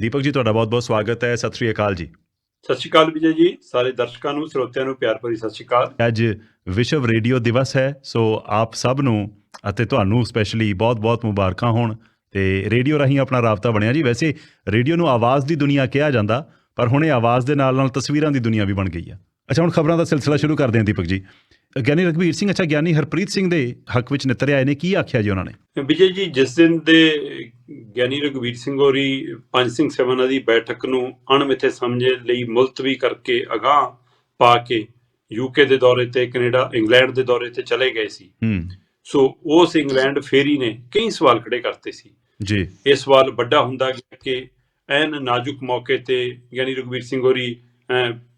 ਦੀਪਕ ਜੀ ਤੁਹਾਡਾ ਬਹੁਤ-ਬਹੁਤ ਸਵਾਗਤ ਹੈ। ਸਤਿ ਸ੍ਰੀ ਅਕਾਲ ਜੀ। ਸਤਿ ਸ਼੍ਰੀ ਅਕਾਲ ਵਿਜੇ ਜੀ ਸਾਰੇ ਦਰਸ਼ਕਾਂ ਨੂੰ ਸਰੋਤਿਆਂ ਨੂੰ ਪਿਆਰ ਭਰੀ ਸਤਿ ਸ਼੍ਰੀ ਅਕਾਲ। ਅੱਜ ਵਿਸ਼ਵ ਰੇਡੀਓ ਦਿਵਸ ਹੈ ਸੋ ਆਪ ਸਭ ਨੂੰ ਅਤੇ ਤੁਹਾਨੂੰ ਸਪੈਸ਼ਲੀ ਬਹੁਤ-ਬਹੁਤ ਮੁਬਾਰਕਾਂ ਹੋਣ ਤੇ ਰੇਡੀਓ ਰਾਹੀਂ ਆਪਣਾ ਰਾਬਤਾ ਬਣਿਆ ਜੀ। ਵੈਸੇ ਰੇਡੀਓ ਨੂੰ ਆਵਾਜ਼ ਦੀ ਦੁਨੀਆ ਕਿਹਾ ਜਾਂਦਾ ਪਰ ਹੁਣ ਇਹ ਆਵਾਜ਼ ਦੇ ਨਾਲ ਨਾਲ ਤਸਵੀਰਾਂ ਦੀ ਦੁਨੀਆ ਵੀ ਬਣ ਗਈ ਆ। ਅੱਛਾ ਹੁਣ ਖਬਰਾਂ ਦਾ ਸਿਲਸਿਲਾ ਸ਼ੁਰੂ ਕਰਦੇ ਹਾਂ ਦੀਪਕ ਜੀ। ਗਿਆਨੀ ਰਘਬੀਰ ਸਿੰਘ ਅੱਛਾ ਗਿਆਨੀ ਹਰਪ੍ਰੀਤ ਸਿੰਘ ਦੇ ਹੱਕ ਵਿੱਚ ਨਿੱਤਰ ਆਏ ਨੇ ਕੀ ਆਖਿਆ ਜੀ ਉਹਨਾਂ ਨੇ? ਵਿਜੇ ਜੀ ਜਿਸ ਦਿਨ ਦੇ ਗਿਆਨੀ ਰਘਵੀਰ ਸਿੰਘ ਹੋਰੀ ਪੰਜ ਸਿੰਘ ਸਭਨਾ ਦੀ ਬੈਠਕ ਨੂੰ ਅਣਮਿੱਥੇ ਸਮਝੇ ਲਈ ਮੁਲਤਵੀ ਕਰਕੇ ਅਗਾਹ ਪਾ ਕੇ ਯੂਕੇ ਦੇ ਦੌਰੇ ਤੇ ਕੈਨੇਡਾ ਇੰਗਲੈਂਡ ਦੇ ਦੌਰੇ ਤੇ ਚਲੇ ਗਏ ਸੀ। ਹੂੰ। ਸੋ ਉਸ ਇੰਗਲੈਂਡ ਫੇਰੀ ਨੇ ਕਈ ਸਵਾਲ ਖੜੇ ਕਰਤੇ ਸੀ। ਜੀ। ਇਹ ਸਵਾਲ ਵੱਡਾ ਹੁੰਦਾ ਗਿਆ ਕਿ ਐਨ ਨਾਜ਼ੁਕ ਮੌਕੇ ਤੇ ਗਿਆਨੀ ਰਘਵੀਰ ਸਿੰਘ ਹੋਰੀ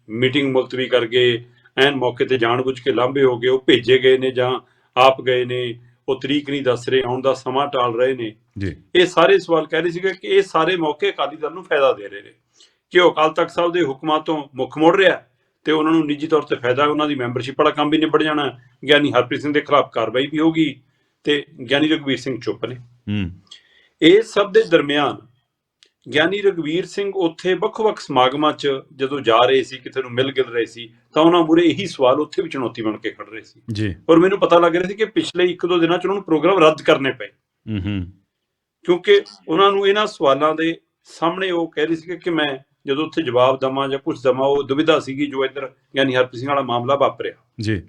ਮੀਟਿੰਗ ਮੁਲਤਵੀ ਕਰ ਗਏ ਐਨ ਮੌਕੇ ਤੇ ਜਾਣਬੁੱਝ ਕੇ ਲਾਂਭੇ ਹੋ ਗਏ ਉਹ ਭੇਜੇ ਗਏ ਨੇ ਜਾਂ ਆਪ ਗਏ ਨੇ ਉਹ ਤਰੀਕ ਨਹੀਂ ਦੱਸ ਰਹੇ ਆਉਣ ਦਾ ਸਮਾਂ ਟਾਲ ਰਹੇ ਨੇ। ਜੀ। ਇਹ ਸਾਰੇ ਸਵਾਲ ਕਹਿ ਰਹੇ ਸੀਗੇ ਕਿ ਇਹ ਸਾਰੇ ਮੌਕੇ ਅਕਾਲੀ ਦਲ ਨੂੰ ਫਾਇਦਾ ਦੇ ਰਹੇ ਨੇ। ਕਿ ਉਹ ਅਕਾਲ ਤਖਤ ਸਾਹਿਬ ਦੇ ਹੁਕਮਾਂ ਤੋਂ ਮੁੱਖ ਮੋੜ ਰਿਹਾ ਤੇ ਉਹਨਾਂ ਨੂੰ ਨਿੱਜੀ ਤੌਰ ਤੇ ਫਾਇਦਾ ਉਹਨਾਂ ਦੀ ਮੈਂਬਰਸ਼ਿਪ ਵਾਲਾ ਕੰਮ ਵੀ ਨਿਬੜ ਜਾਣਾ। ਗਿਆਨੀ ਹਰਪ੍ਰੀਤ ਸਿੰਘ ਦੇ ਖਿਲਾਫ ਕਾਰਵਾਈ ਵੀ ਹੋਗੀ ਤੇ ਗਿਆਨੀ ਰਘਵੀਰ ਸਿੰਘ ਚੁੱਪ ਨੇ। ਹੂੰ। ਇਹ ਸਭ ਦੇ ਦਰਮਿਆਨ ਗਿਆਨੀ ਰਘਵੀਰ ਸਿੰਘ ਉੱਥੇ ਵੱਖ-ਵੱਖ ਸਮਾਗਮਾਂ 'ਚ ਜਦੋਂ ਜਾ ਰਹੇ ਸੀ ਕਿਤੇ ਨੂੰ ਮਿਲ ਗਿਲ ਰਹੇ ਸੀ ਤਾਂ ਉਹਨਾਂ ਮੂਰੇ ਇਹੀ ਸਵਾਲ ਉੱਥੇ ਵੀ ਚੁਣੌਤੀ ਬਣ ਕੇ ਖੜ ਰਹੇ ਸੀ। ਜੀ। ਔਰ ਮੈਨੂੰ ਪਤਾ ਲੱਗ ਰਿਹਾ ਸੀ ਕਿ ਪਿਛਲੇ 1-2 ਦਿਨਾਂ 'ਚ ਉਹਨਾਂ ਨੂੰ ਪ੍ਰੋਗਰਾਮ ਰੱਦ ਕਰਨੇ ਪਏ। ਹੂੰ ਹੂੰ। ਕਿਉਂਕਿ ਉਹਨਾਂ ਨੂੰ ਇਹਨਾਂ ਸਵਾਲਾਂ ਦੇ ਸਾਹਮਣੇ ਉਹ ਕਹਿ ਰਹੀ ਸੀ ਕਿ ਮੈਂ ਜਦੋਂ ਉੱਥੇ ਜਵਾਬ ਦਵਾਂ ਜਾਂ ਕੁਝ ਦਵਾਂ ਉਹ ਦੁਵਿਧਾ ਸੀਗੀ ਜੋ ਇੱਧਰ ਗਿਆਨੀ ਹਰਪ੍ਰੀਤ ਸਿੰਘ ਵਾਲਾ ਮਾਮਲਾ ਵਾਪਰਿਆ। ਜੀ।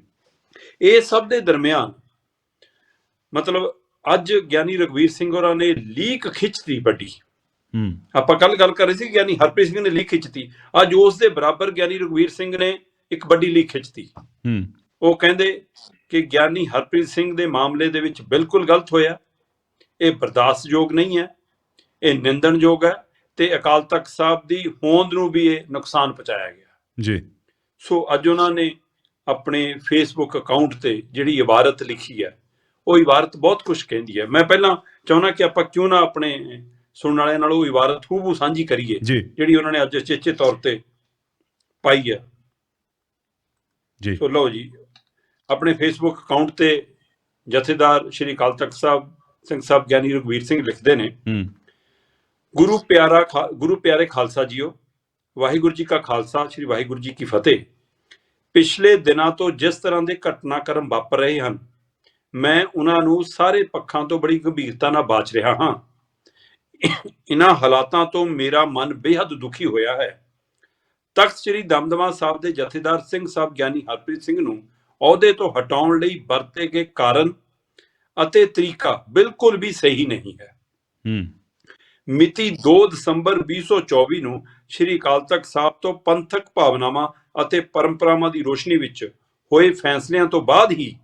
ਇਹ ਸਭ ਦੇ ਦਰਮਿਆਨ ਮਤਲਬ ਅੱਜ ਗਿਆਨੀ ਰਘਵੀਰ ਸਿੰਘ ਹੋਰਾਂ ਨੇ ਲੀਕ ਖਿੱਚਤੀ ਵੱਡੀ। ਹੂੰ। ਆਪਾਂ ਕੱਲ ਗੱਲ ਕਰ ਰਹੇ ਸੀ ਗਿਆਨੀ ਹਰਪ੍ਰੀਤ ਸਿੰਘ ਨੇ ਲੀਕ ਖਿੱਚਤੀ। ਅੱਜ ਉਸ ਦੇ ਬਰਾਬਰ ਗਿਆਨੀ ਰਘਵੀਰ ਸਿੰਘ ਨੇ ਇੱਕ ਵੱਡੀ ਲੀਕ ਖਿੱਚਤੀ। ਹੂੰ। ਉਹ ਕਹਿੰਦੇ ਕਿ ਗਿਆਨੀ ਹਰਪ੍ਰੀਤ ਸਿੰਘ ਦੇ ਮਾਮਲੇ ਦੇ ਵਿੱਚ ਬਿਲਕੁਲ ਗਲਤ ਹੋਇਆ। ਇਹ ਬਰਦਾਸ਼ਤਯੋਗ ਨਹੀਂ ਹੈ। ਇਹ ਨਿੰਦਣਯੋਗ ਹੈ ਤੇ ਅਕਾਲ ਤਖਤ ਸਾਹਿਬ ਦੀ ਹੋਂਦ ਨੂੰ ਵੀ ਇਹ ਨੁਕਸਾਨ ਪਹੁੰਚਾਇਆ ਗਿਆ। ਜੀ। ਸੋ ਅੱਜ ਉਹਨਾਂ ਨੇ ਆਪਣੇ ਫੇਸਬੁੱਕ ਅਕਾਊਂਟ ਤੇ ਜਿਹੜੀ ਇਬਾਰਤ ਲਿਖੀ ਹੈ ਉਹ ਇਬਾਰਤ ਬਹੁਤ ਕੁਝ ਕਹਿੰਦੀ ਹੈ। ਮੈਂ ਪਹਿਲਾਂ ਚਾਹੁੰਦਾ ਕਿ ਆਪਾਂ ਕਿਉਂ ਨਾ ਆਪਣੇ ਸੁਣਨ ਵਾਲਿਆਂ ਨਾਲ ਉਹ ਇਬਾਰਤ ਹੂਬੂ ਸਾਂਝੀ ਕਰੀਏ ਜਿਹੜੀ ਉਹਨਾਂ ਨੇ ਅੱਜ ਚੇਚੇ ਤੌਰ ਤੇ ਪਾਈ ਹੈ। ਜੀ। ਸੋ ਲਓ ਜੀ ਆਪਣੇ ਫੇਸਬੁੱਕ ਅਕਾਊਂਟ ਤੇ ਜਥੇਦਾਰ ਸ਼੍ਰੀ ਅਕਾਲ ਤਖਤ ਸਾਹਿਬ ਸਿੰਘ ਸਾਹਿਬ ਗਿਆਨੀ ਰਘਵੀਰ ਸਿੰਘ ਲਿਖਦੇ ਨੇ ਗੁਰੂ ਪਿਆਰਾ ਗੁਰੂ ਪਿਆਰੇ ਖਾਲਸਾ ਜੀਓ ਵਾਹਿਗੁਰੂ ਜੀ ਕਾ ਖਾਲਸਾ ਸ੍ਰੀ ਵਾਹਿਗੁਰੂ ਜੀ ਕੀ ਫਤਿਹ। ਪਿਛਲੇ ਦਿਨਾਂ ਤੋਂ ਜਿਸ ਤਰ੍ਹਾਂ ਦੇ ਘਟਨਾਕ੍ਰਮ ਵਾਪਰ ਰਹੇ ਹਨ ਮੈਂ ਉਹਨਾਂ ਨੂੰ ਸਾਰੇ ਪੱਖਾਂ ਤੋਂ ਬੜੀ ਗੰਭੀਰਤਾ ਨਾਲ ਬਾਚ ਰਿਹਾ ਹਾਂ। ਇਹਨਾਂ ਹਾਲਾਤਾਂ ਤੋਂ ਮੇਰਾ ਮਨ ਬੇਹੱਦ ਦੁਖੀ ਹੋਇਆ ਹੈ। ਤਖਤ ਸ੍ਰੀ ਦਮਦਮਾ ਸਾਹਿਬ ਦੇ ਜਥੇਦਾਰ ਸਿੰਘ ਸਾਹਿਬ ਗਿਆਨੀ ਹਰਪ੍ਰੀਤ ਸਿੰਘ ਨੂੰ ਅਹੁਦੇ ਤੋਂ ਹਟਾਉਣ ਲਈ ਵਰਤੇ ਗਏ ਕਾਰਨ ਅਤੇ ਤਰੀਕਾ ਬਿਲਕੁਲ ਵੀ ਸਹੀ ਨਹੀਂ ਹੈ। ਹੂੰ। ਮਿਤੀ 2 ਦਸੰਬਰ 2024 ਨੂੰ ਸ਼੍ਰੀ ਅਕਾਲ ਤਖਤ ਸਾਹਿਬ ਤੋਂ ਪੰਥਕ ਭਾਵਨਾਵਾਂ ਅਤੇ ਪਰੰਪਰਾਵਾਂ ਦੀ ਰੋਸ਼ਨੀ ਵਿੱਚ ਹੋਏ ਫੈਸਲਿਆਂ ਤੋਂ ਬਾਅਦ ਹੀ